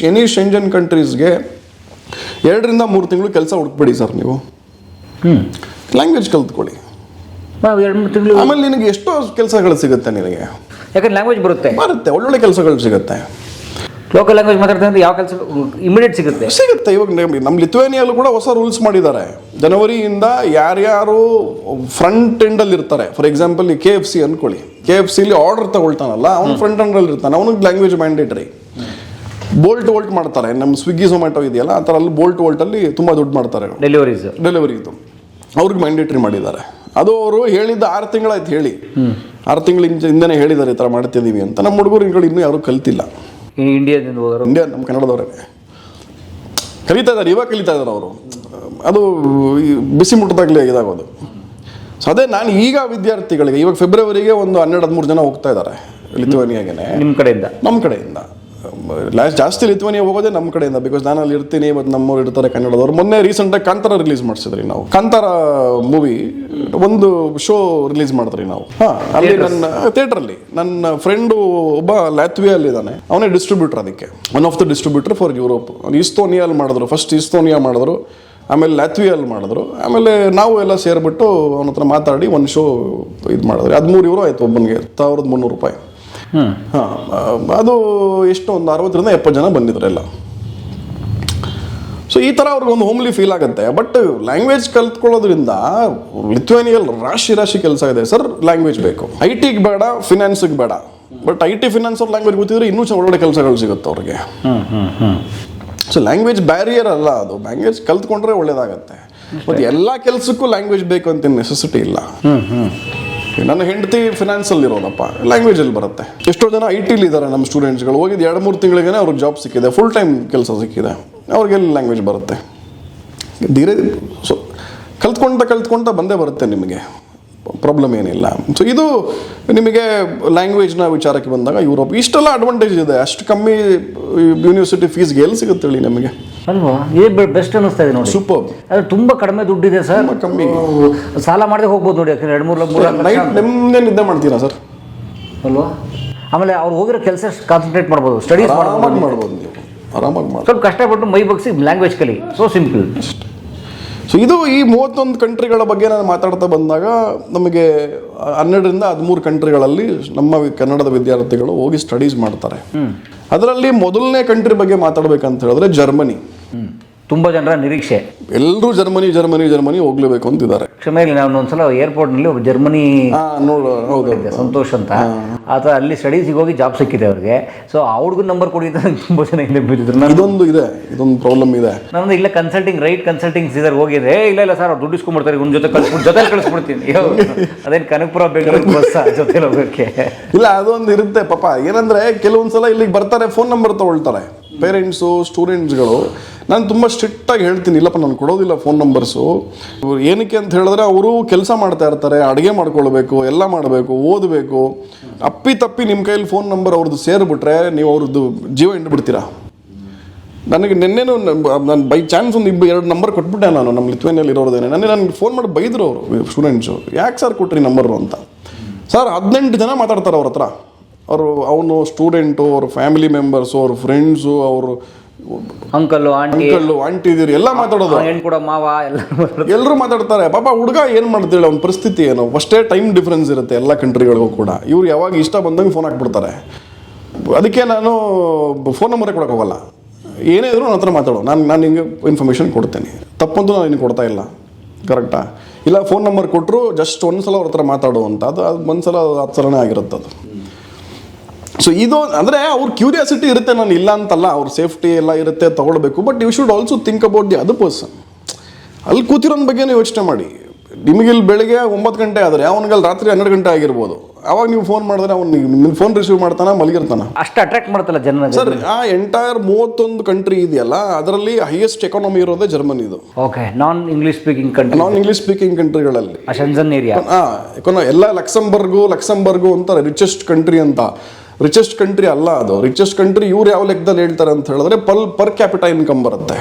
ಎನಿ ಶೆಂಜನ್ ಕಂಟ್ರೀಸ್ಗೆ ಎರಡರಿಂದ ಮೂರು ತಿಂಗಳು ಕೆಲಸ ಹುಡುಕ್ಬೇಡಿ ಸರ್ ನೀವು.
ಹ್ಞೂ
ಲ್ಯಾಂಗ್ವೇಜ್ ಕಲ್ತ್ಕೊಳ್ಳಿ.
ನಾವು ಎರಡು ಮೂರು ತಿಂಗಳು
ಆಮೇಲೆ ನಿನಗೆ ಎಷ್ಟೋ ಕೆಲಸಗಳು ಸಿಗುತ್ತೆ ನಿನಗೆ.
ಯಾಕಂದ್ರೆ ಲ್ಯಾಂಗ್ವೇಜ್ ಬರುತ್ತೆ.
ಬರುತ್ತೆ ಒಳ್ಳೊಳ್ಳೆ ಕೆಲಸಗಳು ಸಿಗುತ್ತೆ.
ಲೋಕಲ್ ಲ್ಯಾಂಗ್ವೇಜ್ ಮಾತಾಡ್ತಾ ಅಂದ್ರೆ ಯಾವ ಕೆಲಸ ಇಮಿಡಿಯೇಟ್ ಸಿಗುತ್ತೆ.
ಸಿಗುತ್ತೆ ಇವಾಗ ನಮ್ಮ ಲಿಥುವೇನಿಯಲ್ಲೂ ಕೂಡ ಹೊಸ ರೂಲ್ಸ್ ಮಾಡಿದ್ದಾರೆ. ಜನವರಿಯಿಂದ ಯಾರ್ಯಾರು ಫ್ರಂಟ್ ಎಂಡಲ್ಲಿ ಇರ್ತಾರೆ. ಫಾರ್ ಎಕ್ಸಾಂಪಲ್ ಈ ಕೆ ಎಫ್ ಸಿ ಅನ್ಕೊಳ್ಳಿ. ಕೆ ಎಫ್ ಸಿಲಿ ಆರ್ಡರ್ ತಗೊಳ್ತಾನಲ್ಲ ಅವ್ನು ಫ್ರಂಟ್ ಎಂಡಲ್ಲಿ ಇರ್ತಾನೆ ಅವನಿಗೆ ಲ್ಯಾಂಗ್ವೇಜ್ ಮ್ಯಾಂಡೇಟ್ರಿ ಬೋಲ್ಟ್ ವೋಲ್ಟ್ ಮಾಡ್ತಾರೆ. ನಮ್ಮ ಸ್ವಿಗ್ಗಿ ಝೊಮ್ಯಾಟೊ ಇದೆಯಲ್ಲ ಆ ಥರ ಅಲ್ಲಿ ಬೋಲ್ಟ್ ವೋಲ್ಟಲ್ಲಿ ತುಂಬ ದುಡ್ಡು ಮಾಡ್ತಾರೆ.
ಡೆಲಿವರೀಸ್
ಡೆಲಿವರಿದು ಅವ್ರಿಗೆ ಮ್ಯಾಂಡೇಟ್ರಿ ಮಾಡಿದ್ದಾರೆ. ಅದು ಅವರು ಹೇಳಿದ್ದ ಆರು ತಿಂಗಳಾಯ್ತು ಹೇಳಿ. ಆರು ತಿಂಗಳ ಹಿಂದೆನೇ ಹೇಳಿದ್ದಾರೆ ಈ ಥರ ಮಾಡ್ತಿದ್ದೀವಿ ಅಂತ. ನಮ್ಮ ಹುಡುಗರು ಇನ್ನೂ ಯಾರು ಕಲ್ತಿಲ್ಲ.
ಇಂಡಿಯಾದಿಂದ ಹೋಗೋರು?
ಇಂಡಿಯಾ ನಮ್ಮ ಕನ್ನಡದವರೇ. ಕಲಿತಾ ಇದ್ದಾರೆ ಇವಾಗ ಕಲಿತಾ ಇದ್ದಾರೆ ಅವರು. ಅದು ಈ ಬಿಸಿ ಮುಟ್ಟದಾಗಲೇ ಇದಾಗೋದು. ಸೊ ಅದೇ ನಾನು ಈಗ ವಿದ್ಯಾರ್ಥಿಗಳಿಗೆ ಇವಾಗ ಫೆಬ್ರವರಿಗೆ ಒಂದು ಹನ್ನೆರಡು ಹದಿಮೂರು ಜನ ಹೋಗ್ತಾ ಇದ್ದಾರೆ ಲಿಥುವೇನಿಯಾಗೆನೆ
ನಿಮ್ಮ ಕಡೆಯಿಂದ?
ನಮ್ಮ ಕಡೆಯಿಂದ. ಲಾಸ್ಟ್ ಜಾಸ್ತಿ ಲಿತ್ವನಿಯಾ ಹೋಗೋದೇ ನಮ್ಮ ಕಡೆಯಿಂದ ಬಿಕಾಸ್ ನಾನು ಅಲ್ಲಿ ಇರ್ತೀನಿ ಮತ್ತು ನಮ್ಮವ್ರು ಇರ್ತಾರೆ ಕನ್ನಡದವ್ರು. ಮೊನ್ನೆ ರೀಸೆಂಟಾಗಿ ಕಾಂತಾರ ರಿಲೀಸ್ ಮಾಡಿಸಿದ್ರಿ ನಾವು. ಕಾಂತಾರ ಮೂವಿ ಒಂದು ಶೋ ರಿಲೀಸ್ ಮಾಡಿದ್ರಿ ನಾವು. ಹಾಂ ಅಲ್ಲಿ ನನ್ನ ಥಿಯೇಟ್ರಲ್ಲಿ ನನ್ನ ಫ್ರೆಂಡು ಒಬ್ಬ ಲ್ಯಾತ್ವಿಯಲ್ಲಿದ್ದಾನೆ ಅವನೇ ಡಿಸ್ಟ್ರಿಬ್ಯೂಟರ್ ಅದಕ್ಕೆ. One of the distributor for Europe ಇಸ್ತೋನಿಯಲ್ಲಿ ಮಾಡಿದ್ರು. ಫಸ್ಟ್ ಇಸ್ತೋನಿಯಾ ಮಾಡಿದ್ರು. ಆಮೇಲೆ ಲ್ಯಾತ್ವಿಯಲ್ಲಿ ಮಾಡಿದ್ರು. ಆಮೇಲೆ ನಾವು ಎಲ್ಲ ಸೇರಿಬಿಟ್ಟು ಅವನ ಹತ್ರ ಮಾತಾಡಿ ಒಂದು ಶೋ ಇದು ಮಾಡಿದ್ರಿ. ಹದಿಮೂರು ಇವರು ಆಯ್ತು ಒಬ್ಬನಿಗೆ. ಸಾವಿರದ ಮುನ್ನೂರು ರೂಪಾಯಿ. ಹಾಂ ಅದು ಎಷ್ಟು ಒಂದು ಅರವತ್ತರಿಂದ ಎಪ್ಪತ್ತು ಜನ ಬಂದಿದ್ರು ಎಲ್ಲ. ಸೊ ಈ ಥರ ಅವ್ರಿಗೆ ಒಂದು ಹೋಮ್ಲಿ ಫೀಲ್ ಆಗುತ್ತೆ. ಬಟ್ ಲ್ಯಾಂಗ್ವೇಜ್ ಕಲ್ತ್ಕೊಳ್ಳೋದ್ರಿಂದ ಲಿಥ್ವೇನಿಯಲ್ ರಾಶಿ ರಾಶಿ ಕೆಲಸ ಇದೆ. ಸರ್ ಲ್ಯಾಂಗ್ವೇಜ್ ಬೇಕು. ಐ ಟಿಗೆ ಬೇಡ ಫಿನಾನ್ಸಿಗೆ ಬೇಡ. ಬಟ್ ಐ ಟಿ ಫಿನಾನ್ಸ್ ಅವ್ರ ಲ್ಯಾಂಗ್ವೇಜ್ ಗೊತ್ತಿದ್ರೆ ಇನ್ನೂ ಚೆನ್ನ ಒಳ್ಳೊಳ್ಳೆ ಕೆಲಸಗಳು ಸಿಗುತ್ತೆ ಅವ್ರಿಗೆ.
ಹ್ಞೂ ಹ್ಞೂ ಹ್ಞೂ
ಸೊ ಲ್ಯಾಂಗ್ವೇಜ್ ಬ್ಯಾರಿಯರ್ ಅಲ್ಲ ಅದು. ಲ್ಯಾಂಗ್ವೇಜ್ ಕಲ್ತ್ಕೊಂಡ್ರೆ ಒಳ್ಳೇದಾಗತ್ತೆ. ಮತ್ತು ಎಲ್ಲ ಕೆಲಸಕ್ಕೂ ಲ್ಯಾಂಗ್ವೇಜ್ ಬೇಕು ಅಂತ ನೆಸೆಸಿಟಿ ಇಲ್ಲ.
ಹ್ಞೂ ಹ್ಞೂ
ನನ್ನ ಹೆಂಡತಿ ಫಿನಾನ್ಸಲ್ಲಿ ಇರೋದಪ್ಪ ಲ್ಯಾಂಗ್ವೇಜಲ್ಲಿ ಬರುತ್ತೆ. ಎಷ್ಟೋ ಜನ ಐ ಟಿಲಿ ಇದ್ದಾರೆ ನಮ್ಮ ಸ್ಟೂಡೆಂಟ್ಸ್ಗಳು ಹೋಗಿದ್ದು ಎರಡು ಮೂರು ತಿಂಗಳಿಗೆ ಅವ್ರಿಗೆ ಜಾಬ್ ಸಿಕ್ಕಿದೆ ಫುಲ್ ಟೈಮ್ ಕೆಲಸ ಸಿಕ್ಕಿದೆ. ಅವ್ರಿಗೆಲ್ಲಿ ಲ್ಯಾಂಗ್ವೇಜ್ ಬರುತ್ತೆ? ಧೀರೆ ಸೊ ಕಲ್ತ್ಕೊಂತ ಕಲ್ತ್ಕೊಂತ ಬಂದೇ ಬರುತ್ತೆ ನಿಮಗೆ ಪ್ರಾಬ್ಲಮ್ ಏನಿಲ್ಲ. ಸೊ ಇದು ನಿಮಗೆ ಲ್ಯಾಂಗ್ವೇಜ್ನ ವಿಚಾರಕ್ಕೆ ಬಂದಾಗ ಯುರೋಪ್ ಇಷ್ಟೆಲ್ಲ ಅಡ್ವಾಂಟೇಜ್ ಇದೆ, ಅಷ್ಟು ಕಮ್ಮಿ ಯೂನಿವರ್ಸಿಟಿ ಫೀಸ್ಗೆ ಎಲ್ಲಿ ಸಿಗುತ್ತೆ ಹೇಳಿ ನಮಗೆ?
ಅಲ್ವಾ? ಇದೇ ಬೆಸ್ಟ್ ಅನ್ನಿಸ್ತಾ ಇದೆ ನೋಡಿ.
ಸೂಪರ್
ಅದು ತುಂಬ ಕಡಿಮೆ ದುಡ್ಡಿದೆ ಸರ್.
ಕಮ್ಮಿ.
ಸಾಲ ಮಾಡದೆ ಹೋಗ್ಬೋದು ನೋಡಿ ಯಾಕಂದ್ರೆ ಎರಡು ಮೂರು ಮೂರು ಲಕ್ಷ
ನೈಟ್ ನೆಮ್ಮದಿ ನಿದ್ದೆ ಮಾಡ್ತೀರಾ ಸರ್?
ಅಲ್ವಾ? ಆಮೇಲೆ ಅವ್ರು ಹೋಗಿರೋ ಕೆಲಸ ಕಾನ್ಸಂಟ್ರೇಟ್ ಮಾಡ್ಬೋದು ಸ್ಟಡೀಸ್ ಮಾಡ್ಬೋದು
ಆರಾಮಾಗಿ ಮಾಡ್ಬೋದು ನೀವು. ಆರಾಮಾಗಿ ಮಾಡ್ಬೋದು.
ಸ್ವಲ್ಪ ಕಷ್ಟಪಟ್ಟು ಮೈ ಬಗ್ಸಿ ಲ್ಯಾಂಗ್ವೇಜ್ ಕಲಿ. ಸೊ ಸಿಂಪಲ್
ಸೊ ಇದು ಈ ಮೂವತ್ತೊಂದು ಕಂಟ್ರಿಗಳ ಬಗ್ಗೆ ನಾನು ಮಾತಾಡ್ತಾ ಬಂದಾಗ ನಮಗೆ ಹನ್ನೆರಡರಿಂದ ಹದಿಮೂರು ಕಂಟ್ರಿಗಳಲ್ಲಿ ನಮ್ಮ ಕನ್ನಡದ ವಿದ್ಯಾರ್ಥಿಗಳು ಹೋಗಿ ಸ್ಟಡೀಸ್ ಮಾಡ್ತಾರೆ. ಅದರಲ್ಲಿ ಮೊದಲನೇ ಕಂಟ್ರಿ ಬಗ್ಗೆ ಮಾತಾಡಬೇಕಂತ ಹೇಳಿದ್ರೆ ಜರ್ಮನಿ.
ತುಂಬ ಜನರ ನಿರೀಕ್ಷೆ.
ಎಲ್ಲರೂ ಜರ್ಮನಿ ಜರ್ಮನಿ ಜರ್ಮನಿ ಹೋಗ್ಲೇಬೇಕು ಅಂತಿದ್ದಾರೆ.
ಕ್ಷಮೆ ಇಲ್ಲ ನಾನು ಒಂದ್ಸಲ ಏರ್ಪೋರ್ಟ್ನಲ್ಲಿ ಒಬ್ಬ ಜರ್ಮನಿ
ಹಾ ನೋಡು ಹೌದು
ಇದೆ, ಸಂತೋಷ್ ಅಂತ. ಆತ ಅಲ್ಲಿ ಸ್ಟಡೀಸಿಗೆ ಹೋಗಿ ಜಾಬ್ ಸಿಕ್ಕಿದೆ ಅವ್ರಿಗೆ. ಸೊ ಅವ್ರಿಗೂ ನಂಬರ್ ಕೊಡಿ ಅಂತ ನಂಗೆ ತುಂಬ ಜನ ಇಲ್ಲಿ ಬಿದ್ದಿದ್ರು. ನಾನು
ಇದೊಂದು ಇದೆ ಇದೊಂದು ಪ್ರಾಬ್ಲಮ್ ಇದೆ.
ನಾನು ಇಲ್ಲ ಕನ್ಸಲ್ಟಿಂಗ್ ರೈಟ್ ಕನ್ಸಲ್ಟಿಂಗ್ ಸೀದರ್ ಹೋಗಿದೆ "ಏ, ಇಲ್ಲ ಇಲ್ಲ ಸರ್ ಅವ್ರು ದುಡ್ಡು ಇಸ್ಕೊಂಡ್ಬಿಡ್ತಾರೆ ಇವ್ನ ಜೊತೆ ಕಳ್ಸ್ಬಿಟ್ಟು ಜೊತೆ ಕಳಿಸ್ಬಿಡ್ತೀನಿ. ಅದೇನು ಕನಕಪುರ ಬೆಂಗಳೂರು ಬಸ್ ಜೊತೆ ಹೋಗೋಕ್ಕೆ
ಇಲ್ಲ ಅದೊಂದು ಇರುತ್ತೆ ಪಾಪ. ಏನಂದ್ರೆ ಕೆಲವೊಂದ್ಸಲ ಇಲ್ಲಿಗೆ ಬರ್ತಾರೆ ಫೋನ್ ನಂಬರ್ ತಗೊಳ್ತಾರೆ. ಪೇರೆಂಟ್ಸು, ಸ್ಟೂಡೆಂಟ್ಸ್ಗಳು, ನಾನು ತುಂಬ ಸ್ಟ್ರಿಕ್ಟಾಗಿ ಹೇಳ್ತೀನಿ, ಇಲ್ಲಪ್ಪ ನಾನು ಕೊಡೋದಿಲ್ಲ ಫೋನ್ ನಂಬರ್ಸು. ಏನಕ್ಕೆ ಅಂತ ಹೇಳಿದ್ರೆ ಅವರು ಕೆಲಸ ಮಾಡ್ತಾ ಇರ್ತಾರೆ, ಅಡುಗೆ ಮಾಡ್ಕೊಳ್ಬೇಕು, ಎಲ್ಲ ಮಾಡಬೇಕು, ಓದಬೇಕು. ಅಪ್ಪಿ ತಪ್ಪಿ ನಿಮ್ಮ ಕೈಯಲ್ಲಿ ಫೋನ್ ನಂಬರ್ ಅವ್ರದ್ದು ಸೇರಿಬಿಟ್ರೆ ನೀವು ಅವ್ರದ್ದು ಜೀವ ಹಿಂಡ್ಬಿಡ್ತೀರಾ ನನಗೆ ನಿನ್ನೆನೂ ನಾನು ಬೈ ಚಾನ್ಸ್ ಒಂದು ಇಬ್ಬ, ಎರಡು ನಂಬರ್ ಕೊಟ್ಬಿಟ್ಟೆ ನಾನು ನಮ್ಮ ಲಿತ್ವೇನಿಯಲ್ಲಿ ಇರೋದೇನೆ ನನಗೆ ನನಗೆ ಫೋನ್ ಮಾಡಿ ಬೈದರು ಅವರು, ಸ್ಟೂಡೆಂಟ್ಸು. ಯಾಕೆ ಸರ್ ಕೊಟ್ರಿ ನಂಬರು ಅಂತ? ಸರ್ ಹದಿನೆಂಟು ಜನ ಮಾತಾಡ್ತಾರೆ ಅವ್ರ ಹತ್ರ. ಅವರು ಅವನು ಸ್ಟೂಡೆಂಟು ಅವ್ರ ಫ್ಯಾಮಿಲಿ ಮೆಂಬರ್ಸು ಅವ್ರ ಫ್ರೆಂಡ್ಸು ಅವರು
ಅಂಕಲ್ಲು ಆಂಟಿ
ಅಂಕಲ್ಲು ಆಂಟಿ ಇದೀರಿ ಎಲ್ಲ ಮಾತಾಡೋದು.
ಹೆಣ್ಣು ಕೂಡ ಮಾವ ಎಲ್ಲ
ಎಲ್ಲರೂ ಮಾತಾಡ್ತಾರೆ. ಪಾಪ ಹುಡುಗ ಏನು ಮಾಡ್ತೀಳ ಅವ್ನ ಪರಿಸ್ಥಿತಿ ಏನು? ಫಸ್ಟೇ ಟೈಮ್ ಡಿಫ್ರೆನ್ಸ್ ಇರುತ್ತೆ ಎಲ್ಲ ಕಂಟ್ರಿಗಳಿಗೂ ಕೂಡ. ಇವ್ರು ಯಾವಾಗ ಇಷ್ಟ ಬಂದಂಗೆ ಫೋನ್ ಹಾಕ್ಬಿಡ್ತಾರೆ. ಅದಕ್ಕೆ ನಾನು ಫೋನ್ ನಂಬರೇ ಕೊಡಕ್ಕೆ ಹೋಗಲ್ಲ. ಏನೇ ಇದ್ರು ನನ್ನ ಹತ್ರ ಮಾತಾಡು. ನಾನು ನಾನು ನಿಮಗೆ ಇನ್ಫಾರ್ಮೇಷನ್ ಕೊಡ್ತೇನೆ. ತಪ್ಪಂತೂ ನಾನು ನಿನಗೆ ಕೊಡ್ತಾ ಇಲ್ಲ. ಕರೆಕ್ಟಾ ಇಲ್ಲ ಫೋನ್ ನಂಬರ್ ಕೊಟ್ಟರು ಜಸ್ಟ್ ಒಂದು ಸಲ ಅವ್ರ ಹತ್ರ ಮಾತಾಡು ಅಂತ. ಅದು ಅದು ಒಂದು ಸಲ ಹತ್ತು ಸಲನೇ ಆಗಿರುತ್ತೆ ಅದು ಸೊ ಇದು ಅಂದರೆ ಅವ್ರ ಕ್ಯೂರಿಯಾಸಿಟಿ ಇರುತ್ತೆ ನಾನು ಇಲ್ಲ ಅಂತಲ್ಲ ಅವ್ರ ಸೇಫ್ಟಿ ಎಲ್ಲ ಇರುತ್ತೆ ತೊಗೊಳ್ಬೇಕು. But you should also think about the other person ಅಲ್ಲಿ ಕೂತಿರೋನ್ ಬಗ್ಗೆನೂ ಯೋಚನೆ ಮಾಡಿ. ನಿಮಗೆ ಇಲ್ಲಿ ಬೆಳಿಗ್ಗೆ ಒಂಬತ್ತು ಗಂಟೆ ಆದರೆ ಅವನಿಗೆ ಅಲ್ಲಿ ರಾತ್ರಿ ಹನ್ನೆರಡು ಗಂಟೆ ಆಗಿರ್ಬೋದು. ಅವಾಗ ನೀವು ಫೋನ್ ಮಾಡಿದ್ರೆ ಅವ್ನು ನಿಮ್ಮ ಫೋನ್ ರಿಸೀವ್ ಮಾಡ್ತಾನೆ ಮಲಗಿರ್ತಾನೆ.
ಅಷ್ಟು ಅಟ್ರಾಕ್ಟ್ ಮಾಡ್ತಲ್ಲ ಜನ
ಸರ್ ಆ ಎಂಟೈರ್ ಮೂವತ್ತೊಂದು ಕಂಟ್ರಿ ಇದೆಯಲ್ಲ ಅದರಲ್ಲಿ ಹೈಯೆಸ್ಟ್ ಎಕಾನಮಿ ಇರೋದೇ ಜರ್ಮನಿದು
okay non English speaking country
non English speaking ಕಂಟ್ರಿಗಳಲ್ಲಿ
Schengen area
ಯಾಕಂದ್ರೆ ಎಲ್ಲ ಲಕ್ಸಂಬರ್ಗು ಲಕ್ಸಂಬರ್ಗು ಅಂತ ರಿಚೆಸ್ಟ್ ಕಂಟ್ರಿ ಅಂತ. ರಿಚೆಸ್ಟ್ ಕಂಟ್ರಿ ಅಲ್ಲ ಅದು. ರಿಚೆಸ್ಟ್ ಕಂಟ್ರಿ ಇವ್ರು ಯಾವ ಲೆಕ್ಕದಲ್ಲಿ ಹೇಳ್ತಾರೆ ಅಂತ ಹೇಳಿದ್ರೆ ಪಲ್ ಪರ್ ಕ್ಯಾಪಿಟ ಇನ್ಕಮ್ ಬರುತ್ತೆ.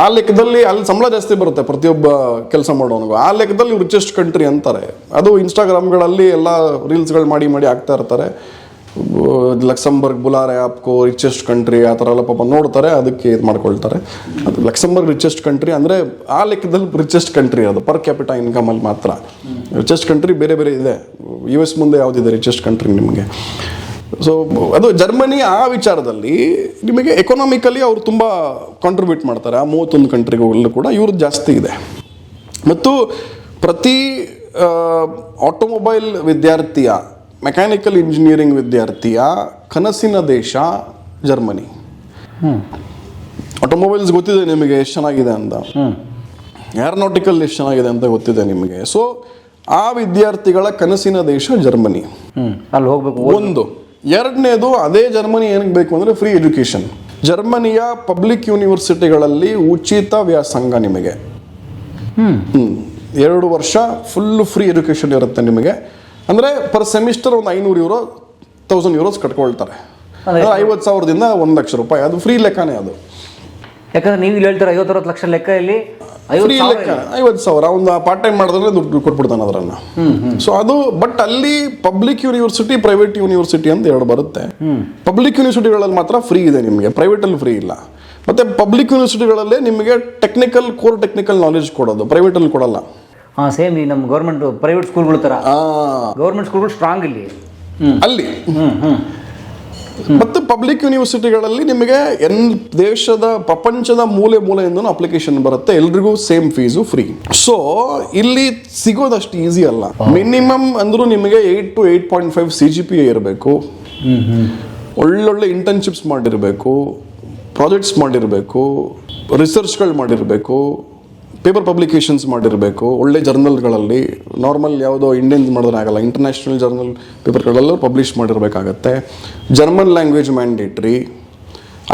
ಆ ಲೆಕ್ಕದಲ್ಲಿ ಅಲ್ಲಿ ಸಂಬಳ ಜಾಸ್ತಿ ಬರುತ್ತೆ ಪ್ರತಿಯೊಬ್ಬ ಕೆಲಸ ಮಾಡೋನಿಗೂ. ಆ ಲೆಕ್ಕದಲ್ಲಿ ರಿಚೆಸ್ಟ್ ಕಂಟ್ರಿ ಅಂತಾರೆ. ಅದು ಇನ್ಸ್ಟಾಗ್ರಾಮ್ಗಳಲ್ಲಿ ಎಲ್ಲ ರೀಲ್ಸ್ಗಳು ಮಾಡಿ ಮಾಡಿ ಹಾಕ್ತಾ ಇರ್ತಾರೆ. ಲಕ್ಸಂಬರ್ಗ್, ಬುಲಾರೆ ಆಪ್ಕೋ ರಿಚೆಸ್ಟ್ ಕಂಟ್ರಿ ಆ ಥರ ಎಲ್ಲ ಪಾಪ ನೋಡ್ತಾರೆ, ಅದಕ್ಕೆ ಇದು ಮಾಡ್ಕೊಳ್ತಾರೆ. ಅದು ಲಕ್ಸಂಬರ್ಗ್ ರಿಚೆಸ್ಟ್ ಕಂಟ್ರಿ ಅಂದರೆ ಆ ಲೆಕ್ಕದಲ್ಲಿ ರಿಚೆಸ್ಟ್ ಕಂಟ್ರಿ ಅದು ಪರ್ ಕ್ಯಾಪಿಟಾ ಇನ್ಕಮಲ್ಲಿ ಮಾತ್ರ. ರಿಚೆಸ್ಟ್ ಕಂಟ್ರಿ ಬೇರೆ ಬೇರೆ ಇದೆ. ಯು ಎಸ್ ಮುಂದೆ ಯಾವುದಿದೆ ರಿಚೆಸ್ಟ್ ಕಂಟ್ರಿ ನಿಮಗೆ? ಸೊ ಅದು ಜರ್ಮನಿ ಆ ವಿಚಾರದಲ್ಲಿ ನಿಮಗೆ ಎಕನಾಮಿಕಲಿ ಅವರು ತುಂಬ ಕಾಂಟ್ರಿಬ್ಯೂಟ್ ಮಾಡ್ತಾರೆ. ಆ ಮೂವತ್ತೊಂದು ಕಂಟ್ರಿಗಳಲ್ಲೂ ಕೂಡ ಇವ್ರದ್ದು ಜಾಸ್ತಿ ಇದೆ. ಮತ್ತು ಪ್ರತಿ ಆಟೋಮೊಬೈಲ್ ವಿದ್ಯಾರ್ಥಿಯ ಮೆಕ್ಯಾನಿಕಲ್ ಇಂಜಿನಿಯರಿಂಗ್ ವಿದ್ಯಾರ್ಥಿಯ ಕನಸಿನ ದೇಶ ಜರ್ಮನಿ. ಆಟೋಮೊಬೈಲ್ಸ್ ಗೊತ್ತಿದೆ ನಿಮಗೆ ಎಷ್ಟು ಚೆನ್ನಾಗಿದೆ ಅಂತ. ಏರೋನಾಟಿಕಲ್ ಎಷ್ಟು ಚೆನ್ನಾಗಿದೆ ಅಂತ ಗೊತ್ತಿದೆ ನಿಮಗೆ. ಸೊ ಆ ವಿದ್ಯಾರ್ಥಿಗಳ ಕನಸಿನ ದೇಶ ಜರ್ಮನಿ.
ಅಲ್ಲಿ ಹೋಗ್ಬೇಕು.
ಒಂದು. ಎರಡನೇದು ಅದೇ ಜರ್ಮನಿ ಏನಕ್ಕೆ ಬೇಕು ಅಂದರೆ ಫ್ರೀ ಎಜುಕೇಷನ್ ಜರ್ಮನಿಯ ಪಬ್ಲಿಕ್ ಯೂನಿವರ್ಸಿಟಿಗಳಲ್ಲಿ ಉಚಿತ ವ್ಯಾಸಂಗ ನಿಮಗೆ.
ಹ್ಮ್.
ಎರಡು ವರ್ಷ ಫುಲ್ ಫ್ರೀ ಎಜುಕೇಷನ್ ಇರುತ್ತೆ ನಿಮಗೆ. ಅಂದರೆ ಪರ್ ಸೆಮಿಸ್ಟರ್ ಒಂದು ಐನೂರು ಯೂರೋ ತೌಸಂಡ್ ಯೂರೋಸ್ ಕಟ್ಕೊಳ್ತಾರೆ.
ಅಂದ್ರೆ
ಐವತ್ತು ಸಾವಿರದಿಂದ ಒಂದು ಲಕ್ಷ ರೂಪಾಯಿ. ಅದು ಫ್ರೀ ಲೆಕ್ಕನೇ ಅದು.
ಯಾಕಂದ್ರೆ ನೀವು ಇಲ್ಲಿ ಹೇಳ್ತಾರೆ ಐವತ್ತರವತ್ತು ಲಕ್ಷ ಲೆಕ್ಕ ಇಲ್ಲಿ.
ಫ್ರೀ
ಐವತ್ತು ಸಾವಿರ
ಲೆಕ್ಕ ಐವತ್ತು ಸಾವಿರ ಒಂದು ಪಾರ್ಟ್ ಟೈಮ್ ಮಾಡಿದ್ರೆ ದುಡ್ಡು ಕೊಟ್ಬಿಡ್ತಾನೆ ಅದರನ್ನ. ಸೊ ಅದು ಬಟ್ ಅಲ್ಲಿ ಪಬ್ಲಿಕ್ ಯೂನಿವರ್ಸಿಟಿ ಪ್ರೈವೇಟ್ ಯೂನಿವರ್ಸಿಟಿ ಅಂತ ಎರಡು ಬರುತ್ತೆ. ಪಬ್ಲಿಕ್ ಯೂನಿವರ್ಸಿಟಿಗಳಲ್ಲಿ ಮಾತ್ರ ಫ್ರೀ ಇದೆ ನಿಮಗೆ ಪ್ರೈವೇಟಲ್ಲಿ ಫ್ರೀ ಇಲ್ಲ. ಮತ್ತೆ ಪಬ್ಲಿಕ್ ಯೂನಿವರ್ಸಿಟಿಗಳಲ್ಲೇ ನಿಮಗೆ ಟೆಕ್ನಿಕಲ್ ಕೋರ್ ಟೆಕ್ನಿಕಲ್ ನಾಲೆಜ್ ಕೊಡೋದು ಪ್ರೈವೇಟಲ್ಲಿ ಕೊಡಲ್ಲ.
ಹಾಂ ಸೇಮ್ ಈ ನಮ್ಮ ಗೌರ್ಮೆಂಟ್ ಪ್ರೈವೇಟ್ ಸ್ಕೂಲ್ಗಳ ತರ.
ಆ,
ಗೌರ್ಮೆಂಟ್ ಸ್ಕೂಲ್ಗಳು ಸ್ಟ್ರಾಂಗ್ ಇಲ್ಲಿ.
ಅಲ್ಲಿ. ಮತ್ತು ಪಬ್ಲಿಕ್ ಯೂನಿವರ್ಸಿಟಿಗಳಲ್ಲಿ ನಿಮಗೆ ಎನ್ ದೇಶದ ಪ್ರಪಂಚದ ಮೂಲೆ ಮೂಲೆಯಿಂದನೂ ಅಪ್ಲಿಕೇಶನ್ ಬರುತ್ತೆ. ಎಲ್ರಿಗೂ ಸೇಮ್ ಫೀಸು ಫ್ರೀ ಸೊ ಇಲ್ಲಿ ಸಿಗೋದಷ್ಟು ಈಸಿ ಅಲ್ಲ. ಮಿನಿಮಮ್ ಅಂದ್ರೂ ನಿಮಗೆ eight to eight point five C G P ಇರಬೇಕು. ಒಳ್ಳೊಳ್ಳೆ ಇಂಟರ್ನ್ಶಿಪ್ಸ್ ಮಾಡಿರಬೇಕು. ಪ್ರಾಜೆಕ್ಟ್ಸ್ ಮಾಡಿರಬೇಕು. ರಿಸರ್ಚ್ಗಳು ಮಾಡಿರಬೇಕು. ಪೇಪರ್ ಪಬ್ಲಿಕೇಶನ್ಸ್ ಮಾಡಿರಬೇಕು. ಒಳ್ಳೆ ಜರ್ನಲ್ಗಳಲ್ಲಿ ನಾರ್ಮಲ್ ಯಾವುದೋ ಇಂಡಿಯನ್ಸ್ ಮಾಡಿದ್ರೆ ಆಗಲ್ಲ ಇಂಟರ್ನ್ಯಾಷನಲ್ ಜರ್ನಲ್ ಪೇಪರ್ಗಳಲ್ಲೂ publish ಮಾಡಿರಬೇಕಾಗತ್ತೆ. German language mandatory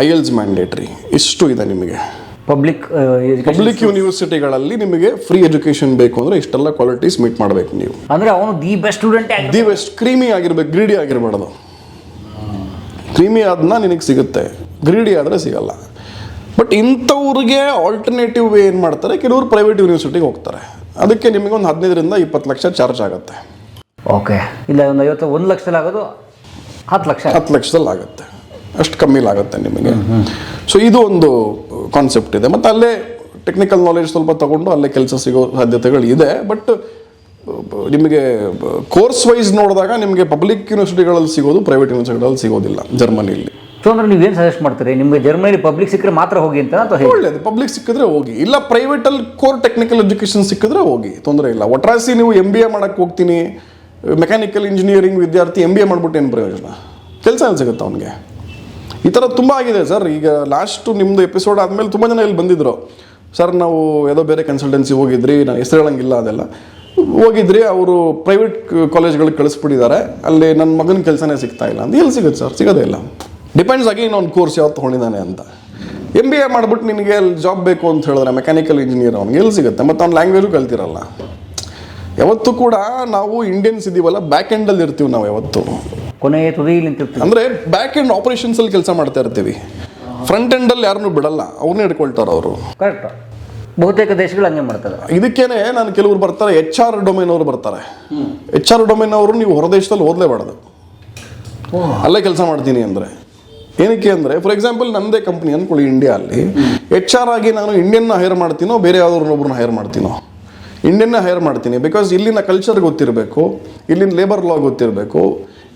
IELTS mandatory ಇಷ್ಟು ಇದೆ ನಿಮಗೆ.
ಪಬ್ಲಿಕ್
ಪಬ್ಲಿಕ್ ಯೂನಿವರ್ಸಿಟಿಗಳಲ್ಲಿ ನಿಮಗೆ ಫ್ರೀ ಎಜುಕೇಶನ್ ಬೇಕು ಅಂದರೆ ಇಷ್ಟೆಲ್ಲ ಕ್ವಾಲಿಟೀಸ್ ಮೀಟ್ ಮಾಡಬೇಕು ನೀವು.
ಅಂದ್ರೆ ಅವನು the best student
the best creamy ಆಗಿರ್ಬೇಕು ಗ್ರೀಡಿ ಆಗಿರಬಾರ್ದು. ಕ್ರೀಮಿ ಆದ್ನ ನಿನಗೆ ಸಿಗುತ್ತೆ. ಗ್ರೀಡಿ ಆದರೆ ಸಿಗಲ್ಲ. ಬಟ್ ಇಂಥವ್ರಿಗೆ ಆಲ್ಟರ್ನೇಟಿವ್ ವೇ ಏನು ಮಾಡ್ತಾರೆ? ಕೆಲವರು ಪ್ರೈವೇಟ್ ಯೂನಿವರ್ಸಿಟಿಗೆ ಹೋಗ್ತಾರೆ. ಅದಕ್ಕೆ ನಿಮಗೆ ಒಂದು ಹದಿನೈದರಿಂದ ಇಪ್ಪತ್ತು ಲಕ್ಷ ಚಾರ್ಜ್ ಆಗುತ್ತೆ.
ಓಕೆ ಇಲ್ಲ ಒಂದು ಐವತ್ತು ಒಂದು ಲಕ್ಷದಲ್ಲಿ ಆಗೋದು ಹತ್ತು ಲಕ್ಷ.
ಹತ್ತು ಲಕ್ಷದಲ್ಲಿ ಆಗುತ್ತೆ. ಅಷ್ಟು ಕಮ್ಮಿಲಾಗುತ್ತೆ ನಿಮಗೆ. ಸೊ ಇದು ಒಂದು ಕಾನ್ಸೆಪ್ಟ್ ಇದೆ. ಮತ್ತು ಅಲ್ಲೇ ಟೆಕ್ನಿಕಲ್ ನಾಲೆಜ್ ಸ್ವಲ್ಪ ತಗೊಂಡು ಅಲ್ಲೇ ಕೆಲಸ ಸಿಗೋ ಸಾಧ್ಯತೆಗಳು ಇದೆ. ಬಟ್ ನಿಮಗೆ ಕೋರ್ಸ್ ವೈಸ್ ನೋಡಿದಾಗ ನಿಮಗೆ ಪಬ್ಲಿಕ್ ಯೂನಿವರ್ಸಿಟಿಗಳಲ್ಲಿ ಸಿಗೋದು ಪ್ರೈವೇಟ್ ಯೂನಿವರ್ಸಿಟಿಗಳಲ್ಲಿ ಸಿಗೋದಿಲ್ಲ ಜರ್ಮನಿಯಲ್ಲಿ
ಸೊ ಅಂದ್ರೆ ನೀವೇನು ಸಜೆಸ್ಟ್ ಮಾಡ್ತೀರಿ? ನಿಮಗೆ ಜರ್ಮನಿಲಿ ಪಬ್ಲಿಕ್ ಸಿಕ್ಕರೆ ಮಾತ್ರ ಹೋಗಿ ಅಂತ ಅಥವಾ ಹೇಗೆ?
ಒಳ್ಳೇದು ಪಬ್ಲಿಕ್ ಸಿಕ್ಕಿದ್ರೆ ಹೋಗಿ. ಇಲ್ಲ ಪ್ರೈವೇಟಲ್ಲಿ ಕೋರ್ ಟೆಕ್ನಿಕಲ್ ಎಜುಕೇಶನ್ ಸಿಕ್ಕಿದ್ರೆ ಹೋಗಿ. ತೊಂದರೆ ಇಲ್ಲ. ಒಟ್ರಾಸಿ ನೀವು ಎಂ ಬಿ ಎ ಮಾಡಕ್ಕೆ ಹೋಗ್ತೀನಿ. ಮೆಕ್ಯಾನಿಕಲ್ ಇಂಜಿನಿಯರಿಂಗ್ ವಿದ್ಯಾರ್ಥಿ ಎಂ ಬಿ ಎ ಮಾಡ್ಬಿಟ್ಟು ಏನು ಪ್ರಯೋಜನ? ಕೆಲಸ ಏನು ಸಿಗುತ್ತೆ ಅವನಿಗೆ? ಈ ಥರ ತುಂಬ ಆಗಿದೆ ಸರ್. ಈಗ ಲಾಸ್ಟು ನಿಮ್ಮದು ಎಪಿಸೋಡ್ ಆದಮೇಲೆ ತುಂಬ ಜನ ಇಲ್ಲಿ ಬಂದಿದ್ರು. ಸರ್, ನಾವು ಯಾವುದೋ ಬೇರೆ ಕನ್ಸಲ್ಟೆನ್ಸಿ ಹೋಗಿದ್ರಿ ನಾನು ಹೆಸರು ಹೇಳಂಗಿಲ್ಲ ಅದೆಲ್ಲ. ಹೋಗಿದ್ರಿ, ಅವರು ಪ್ರೈವೇಟ್ ಕಾಲೇಜ್ಗಳಿಗೆ ಕಳಿಸ್ಬಿಟ್ಟಿದ್ದಾರೆ. ಅಲ್ಲಿ ನನ್ನ ಮಗನ ಕೆಲಸನೇ ಸಿಗ್ತಾ ಇಲ್ಲ ಅಂತ. ಎಲ್ಲಿ ಸಿಗುತ್ತೆ ಸರ್? ಸಿಗೋದೇ ಇಲ್ಲ. ಡಿಪೆಂಡ್ಸ್ ಆಗಿ ಅವ್ನು ಕೋರ್ಸ್ ಯಾವ್ದು ತೊಗೊಂಡಿದ್ದಾನೆ ಅಂತ. ಎಂ ಬಿ ಎ ಮಾಡಿಬಿಟ್ಟು ನಿನಗೆ ಅಲ್ಲಿ ಜಾಬ್ ಬೇಕು ಅಂತ ಹೇಳಿದ್ರೆ ಮೆಕ್ಯಾನಿಕಲ್ ಇಂಜಿನಿಯರ್ ಅವ್ನಿಗೆ ಎಲ್ಲಿ ಸಿಗುತ್ತೆ? ಮತ್ತು ಅವ್ನು ಲ್ಯಾಂಗ್ವೇಜು ಕಲ್ತಿರಲ್ಲ. ಯಾವತ್ತೂ ಕೂಡ ನಾವು ಇಂಡಿಯನ್ಸ್ ಇದೀವಲ್ಲ ಬ್ಯಾಕ್ ಎಂಡಲ್ಲಿ ಇರ್ತೀವಿ ನಾವು ಯಾವತ್ತು.
ಕೊನೆಯ ತುದಿಯಲ್ಲಿ ನಿಂತಿರ್ತೀವಿ.
ಅಂದರೆ ಬ್ಯಾಕ್ ಎಂಡ್ ಆಪರೇಷನ್ಸಲ್ಲಿ ಕೆಲಸ ಮಾಡ್ತಾ ಇರ್ತೀವಿ. ಫ್ರಂಟ್ ಎಂಡಲ್ಲಿ ಯಾರನ್ನೂ ಬಿಡಲ್ಲ ಅವ್ರನ್ನೇ ಹಿಡ್ಕೊಳ್ತಾರೆ ಅವರು.
ಕರೆಕ್ಟ್ ಬಹುತೇಕ ದೇಶಗಳು ಹಂಗೆ ಮಾಡ್ತಾರೆ
ಇದಕ್ಕೇನೆ ನಾನು ಕೆಲವರು ಬರ್ತಾರೆ ಎಚ್ ಆರ್ ಡೊಮೈನ್ ಅವರು ಬರ್ತಾರೆ. ಎಚ್ ಆರ್ ಡೊಮೈನ್ ಅವರು ನೀವು ಹೊರದೇಶದಲ್ಲಿ ಓದಲೇಬಾರ್ದು. ಅಲ್ಲೇ ಕೆಲಸ ಮಾಡ್ತೀನಿ ಅಂದರೆ. ಏನಕ್ಕೆ ಅಂದರೆ ಫಾರ್ ಎಕ್ಸಾಂಪಲ್ ನಂದೇ ಕಂಪ್ನಿ ಅಂದ್ಕೊಳ್ಳಿ ಇಂಡಿಯಾ ಅಲ್ಲಿ. ಎಚ್ ಆರ್ ಆಗಿ ನಾನು ಇಂಡಿಯನ್ನ ಹೈರ್ ಮಾಡ್ತೀನೋ ಬೇರೆ ಯಾವ್ದಾರನ್ನೊಬ್ರನ್ನ ಹೈರ್ ಮಾಡ್ತೀನೋ? ಇಂಡಿಯನ್ನ ಹೈರ್ ಮಾಡ್ತೀನಿ ಬಿಕಾಸ್ ಇಲ್ಲಿನ ಕಲ್ಚರ್ ಗೊತ್ತಿರಬೇಕು ಇಲ್ಲಿನ ಲೇಬರ್ ಲಾ ಗೊತ್ತಿರಬೇಕು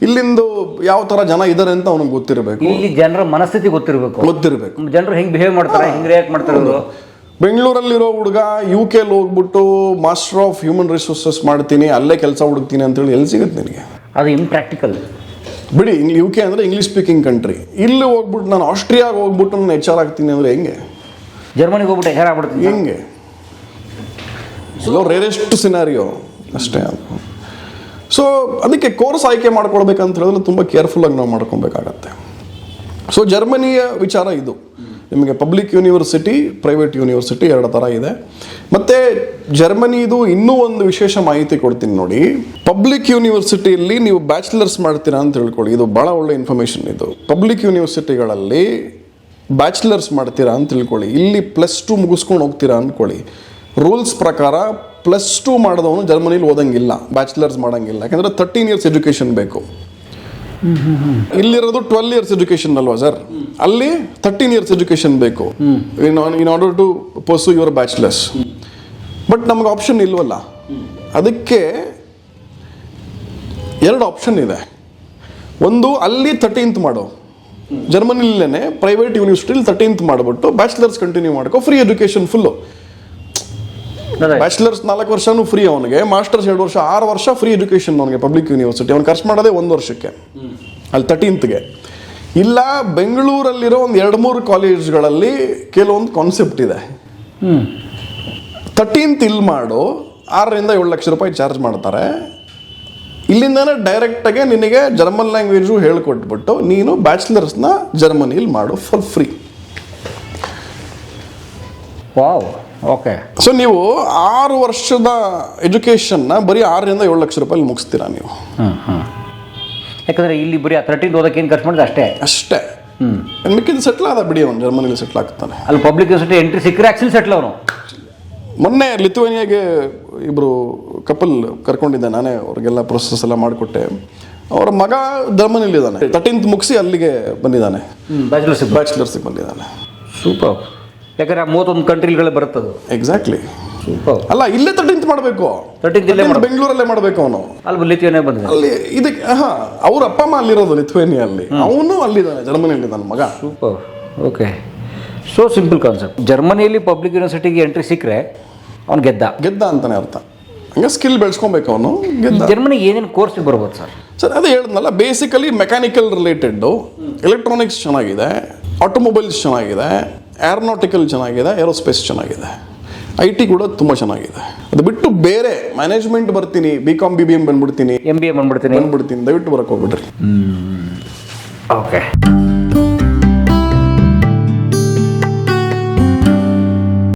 ಇಲ್ಲಿಂದು ಯಾವ ತರ ಜನ ಇದಾರೆ ಅಂತ ಅವ್ನಿಗೆ ಗೊತ್ತಿರಬೇಕು.
ಇಲ್ಲಿ ಜನರ ಮನಸ್ಥಿತಿ ಗೊತ್ತಿರಬೇಕು.
ಗೊತ್ತಿರಬೇಕು.
ಜನರು ಹೆಂಗ್ ಬಿಹೇವ್ ಮಾಡ್ತಾರೆ ಹೆಂಗ್ ರಿಯಾಕ್ಟ್ ಮಾಡ್ತಾರೆ
ಬೆಂಗಳೂರಲ್ಲಿರೋ ಹುಡುಗ ಯು ಕೆಲಿ ಹೋಗ್ಬಿಟ್ಟು ಮಾಸ್ಟರ್ ಆಫ್ ಹ್ಯೂಮನ್ ರಿಸೋರ್ಸಸ್ ಮಾಡ್ತೀನಿ ಅಲ್ಲೇ ಕೆಲಸ ಹುಡುಕ್ತೀನಿ ಅಂತೇಳಿ ಎಲ್ಲಿ ಸಿಗುತ್ತೆ ನಿನಗೆ?
ಅದು ಇಂಪ್ರಾಕ್ಟಿಕಲ್
ಬಿಡಿ ಯು ಕೆ ಅಂದರೆ ಇಂಗ್ಲೀಷ್ ಸ್ಪೀಕಿಂಗ್ ಕಂಟ್ರಿ ಇಲ್ಲಿ ಹೋಗ್ಬಿಟ್ಟು ನಾನು ಆಸ್ಟ್ರಿಯಾಗೆ ಹೋಗ್ಬಿಟ್ಟು ನಾನು ಎಚ್ ಆರ್ ಆಗ್ತೀನಿ ಅಂದರೆ ಹೆಂಗೆ?
ಜರ್ಮನಿಗೆ ಹೋಗ್ಬಿಟ್ಟು ಹೆಸರು ಆಗ್ಬಿಡ್ತೀನಿ
ಹೆಂಗೆ? ಸೊ ರೇರೆಸ್ಟ್ ಸಿನಾರಿಯೋ ಅಷ್ಟೇ. ಅದು ಸೊ ಅದಕ್ಕೆ ಕೋರ್ಸ್ ಆಯ್ಕೆ ಮಾಡ್ಕೊಳ್ಬೇಕಂತ ಹೇಳಿದ್ರೆ ತುಂಬ ಕೇರ್ಫುಲ್ಲಾಗಿ ನಾವು ಮಾಡ್ಕೊಬೇಕಾಗತ್ತೆ. ಸೊ ಜರ್ಮನಿಯ ವಿಚಾರ ಇದು. ನಿಮಗೆ ಪಬ್ಲಿಕ್ ಯೂನಿವರ್ಸಿಟಿ ಪ್ರೈವೇಟ್ ಯೂನಿವರ್ಸಿಟಿ ಎರಡು ಥರ ಇದೆ. ಮತ್ತು ಜರ್ಮನಿದು ಇನ್ನೂ ಒಂದು ವಿಶೇಷ ಮಾಹಿತಿ ಕೊಡ್ತೀನಿ ನೋಡಿ. ಪಬ್ಲಿಕ್ ಯೂನಿವರ್ಸಿಟಿಯಲ್ಲಿ ನೀವು ಬ್ಯಾಚುಲರ್ಸ್ ಮಾಡ್ತೀರಾ ಅಂತ ತಿಳ್ಕೊಳ್ಳಿ. ಇದು ಭಾಳ ಒಳ್ಳೆ ಇನ್ಫಾರ್ಮೇಷನ್ ಇದು. ಪಬ್ಲಿಕ್ ಯೂನಿವರ್ಸಿಟಿಗಳಲ್ಲಿ ಬ್ಯಾಚುಲರ್ಸ್ ಮಾಡ್ತೀರಾ ಅಂತ ತಿಳ್ಕೊಳ್ಳಿ. ಇಲ್ಲಿ ಪ್ಲಸ್ ಟು ಮುಗಿಸ್ಕೊಂಡು ಹೋಗ್ತೀರಾ ಅಂದ್ಕೊಳ್ಳಿ. ರೂಲ್ಸ್ ಪ್ರಕಾರ ಪ್ಲಸ್ ಟು ಮಾಡಿದವನು ಜರ್ಮನಿಲಿ ಓದಂಗಿಲ್ಲ. ಬ್ಯಾಚುಲರ್ಸ್ ಮಾಡೋಂಗಿಲ್ಲ. ಯಾಕಂದರೆ ತರ್ಟೀನ್ ಇಯರ್ಸ್ ಎಜುಕೇಷನ್ ಬೇಕು. ಇಲ್ಲಿರೋದು ಟ್ವೆಲ್ ಇಯರ್ಸ್ ಎಜುಕೇಶನ್ ಅಲ್ವಾ ಸರ್ ಅಲ್ಲಿ ತರ್ಟೀನ್ ಇಯರ್ಸ್ ಎಜುಕೇಶನ್ ಬೇಕು. In order to pursue your bachelors but ನಮ್ಗೆ ಆಪ್ಷನ್ ಇಲ್ವಲ್ಲ. ಅದಕ್ಕೆ ಎರಡು ಆಪ್ಷನ್ ಇದೆ. ಒಂದು, ಅಲ್ಲಿ ತರ್ಟೀನ್ತ್ ಮಾಡೋ. ಜರ್ಮನಿಲೇನೆ ಪ್ರೈವೇಟ್ ಯೂನಿವರ್ಸಿಟಿಲಿ ತರ್ಟೀನ್ತ್ ಮಾಡಿಬಿಟ್ಟು ಬ್ಯಾಚುಲರ್ಸ್ ಕಂಟಿನ್ಯೂ ಮಾಡ್ಕೋ ಫ್ರೀ ಎಜುಕೇಶನ್ ಫುಲ್ಲು ಬ್ಯಾಚುಲರ್ಸ್ ನಾಲ್ಕು ವರ್ಷನೂ ಫ್ರೀ ಅವನಿಗೆ. ಮಾಸ್ಟರ್ಸ್ ಎರಡು ವರ್ಷ ಆರು ವರ್ಷ ಫ್ರೀ ಎಜುಕೇಷನ್ ಅವನಿಗೆ ಪಬ್ಲಿಕ್ ಯೂನಿವರ್ಸಿಟಿ ಅವ್ನು ಖರ್ಚು ಮಾಡೋದೇ ಒಂದು ವರ್ಷಕ್ಕೆ. ಅಲ್ಲಿ ತರ್ಟೀನ್ತ್ಗೆ ಇಲ್ಲ ಬೆಂಗಳೂರಲ್ಲಿರೋ ಒಂದು ಎರಡು ಮೂರು ಕಾಲೇಜ್ಗಳಲ್ಲಿ ಕೆಲವೊಂದು ಕಾನ್ಸೆಪ್ಟ್ ಇದೆ. ತರ್ಟೀನ್ತ್ ಇಲ್ಲಿ ಮಾಡು ಆರರಿಂದ ಏಳು ಲಕ್ಷ ರೂಪಾಯಿ ಚಾರ್ಜ್ ಮಾಡ್ತಾರೆ. ಇಲ್ಲಿಂದನೇ ಡೈರೆಕ್ಟಾಗೆ ನಿನಗೆ ಜರ್ಮನ್ ಲ್ಯಾಂಗ್ವೇಜು ಹೇಳ್ಕೊಟ್ಬಿಟ್ಟು ನೀನು ಬ್ಯಾಚುಲರ್ಸ್ನ ಜರ್ಮನಿಲಿ ಮಾಡು full free
wow okay
so ನೀವು ಆರು ವರ್ಷದ ಎಜುಕೇಷನ್ನ ಬರೀ ಆರರಿಂದ ಏಳು ಲಕ್ಷ ರೂಪಾಯಿ ಮುಗಿಸ್ತೀರಾ ನೀವು?
ಯಾಕಂದರೆ ಇಲ್ಲಿ ಬರೀ ಆ ತರ್ಟೀನ್ ಓದಕ್ಕೆ ಏನು ಖರ್ಚು ಮಾಡಿದ್ರೆ ಅಷ್ಟೇ.
ಅಷ್ಟೇ.
ಹ್ಞೂ
ಮಿಕ್ಕಿದ ಸೆಟ್ಲ್ ಆದ ಬಿಡಿ ಅವನು ಜರ್ಮನಿಲಿ ಸೆಟ್ಲ್ ಆಗ್ತಾನೆ.
ಅಲ್ಲಿ ಪಬ್ಲಿಕ್ ಯೂನಿವರ್ಸಿಟಿ ಎಂಟ್ರಿ ಸಿಕ್ಕರೆ ಆಕ್ಚುಲಿ ಸೆಟ್ಲ್ ಅವನು.
ಮೊನ್ನೆ ಲಿಥುವೇನಿಯಾಗೆ ಇಬ್ಬರು ಕಪಲ್ ಕರ್ಕೊಂಡಿದ್ದೆ ನಾನೇ ಅವ್ರಿಗೆಲ್ಲ ಪ್ರೊಸೆಸ್ ಎಲ್ಲ ಮಾಡಿಕೊಟ್ಟೆ. ಅವರ ಮಗ ಜರ್ಮನಿಲಿದ್ದಾನೆ ತರ್ಟೀನ್ತ್ ಮುಗಿಸಿ ಅಲ್ಲಿಗೆ ಬಂದಿದ್ದಾನೆ.
ಬ್ಯಾಚುಲರ್ಸ್
ಬ್ಯಾಚುಲರ್ಸಿಗೆ ಬಂದಿದ್ದಾನೆ.
ಸೂಪರ್ ಯಾಕಂದ್ರೆ ಆ ಮೂವತ್ತೊಂದು ಕಂಟ್ರಿಗಳೇ ಬರುತ್ತದು.
ಎಕ್ಸಾಕ್ಟ್ಲಿ ಅಲ್ಲ ಇಲ್ಲೇ ತರ್ಟಿಂತ್ ಮಾಡಬೇಕು.
13th ಇಲ್ಲೇ ಮಾಡ್ಬೇಕು.
ಬೆಂಗಳೂರಲ್ಲೇ ಮಾಡಬೇಕು ಅವನು.
ಅಲ್ಲಿ ಲಿಥುವೇನಿಯಾ ಬಂದ
ಅಲ್ಲಿ ಇದಕ್ಕೆ ಹಾ ಅವ್ರ ಅಪ್ಪ ಅಮ್ಮ ಅಲ್ಲಿರೋದು ಲಿಥುವೇನಿಯಾ ಅಲ್ಲಿ ಅವನು ಅಲ್ಲಿದ್ದಾನೆ ಜರ್ಮನಿಯಲ್ಲಿ ನನ್ನ ಮಗ.
Super okay so simple concept ಜರ್ಮನಿಯಲ್ಲಿ ಪಬ್ಲಿಕ್ ಯೂನಿವರ್ಸಿಟಿಗೆ ಎಂಟ್ರಿ ಸಿಕ್ಕರೆ ಅವ್ನು ಗೆದ್ದ.
ಗೆದ್ದ ಅಂತಾನೆ ಅರ್ಥ. ಹಂಗೆ ಸ್ಕಿಲ್ ಬೆಳೆಸ್ಕೊಬೇಕು ಅವನು ಗೆದ್ದ.
ಜರ್ಮನಿಗೆ ಏನೇನು ಕೋರ್ಸ್ ಬರ್ಬೋದು ಸರ್?
ಸರ್ ಅದೇ ಹೇಳಿದ್ನಲ್ಲ ಬೇಸಿಕಲಿ ಮೆಕ್ಯಾನಿಕಲ್ ರಿಲೇಟೆಡ್ ಎಲೆಕ್ಟ್ರಾನಿಕ್ಸ್ ಚೆನ್ನಾಗಿದೆ ಆಟೋಮೊಬೈಲ್ಸ್ ಚೆನ್ನಾಗಿದೆ ಏರೋನಾಟಿಕಲ್ ಚೆನ್ನಾಗಿದೆ ಏರೋಸ್ಪೇಸ್ ಚೆನ್ನಾಗಿದೆ. ಐ ಟಿ ಕೂಡ ತುಂಬ ಚೆನ್ನಾಗಿದೆ. ಅದು ಬಿಟ್ಟು ಬೇರೆ ಮ್ಯಾನೇಜ್ಮೆಂಟ್ ಬರ್ತೀನಿ B Com B B M ಬಂದ್ಬಿಡ್ತೀನಿ.
ಎಂ ಬಿ ಎ ಬಂದ್ಬಿಡ್ತೀನಿ.
ಬಂದ್ಬಿಡ್ತೀನಿ. ದಯವಿಟ್ಟು ಬರಕ್ಕೆ ಹೋಗ್ಬಿಡ್ರಿ.
ಓಕೆ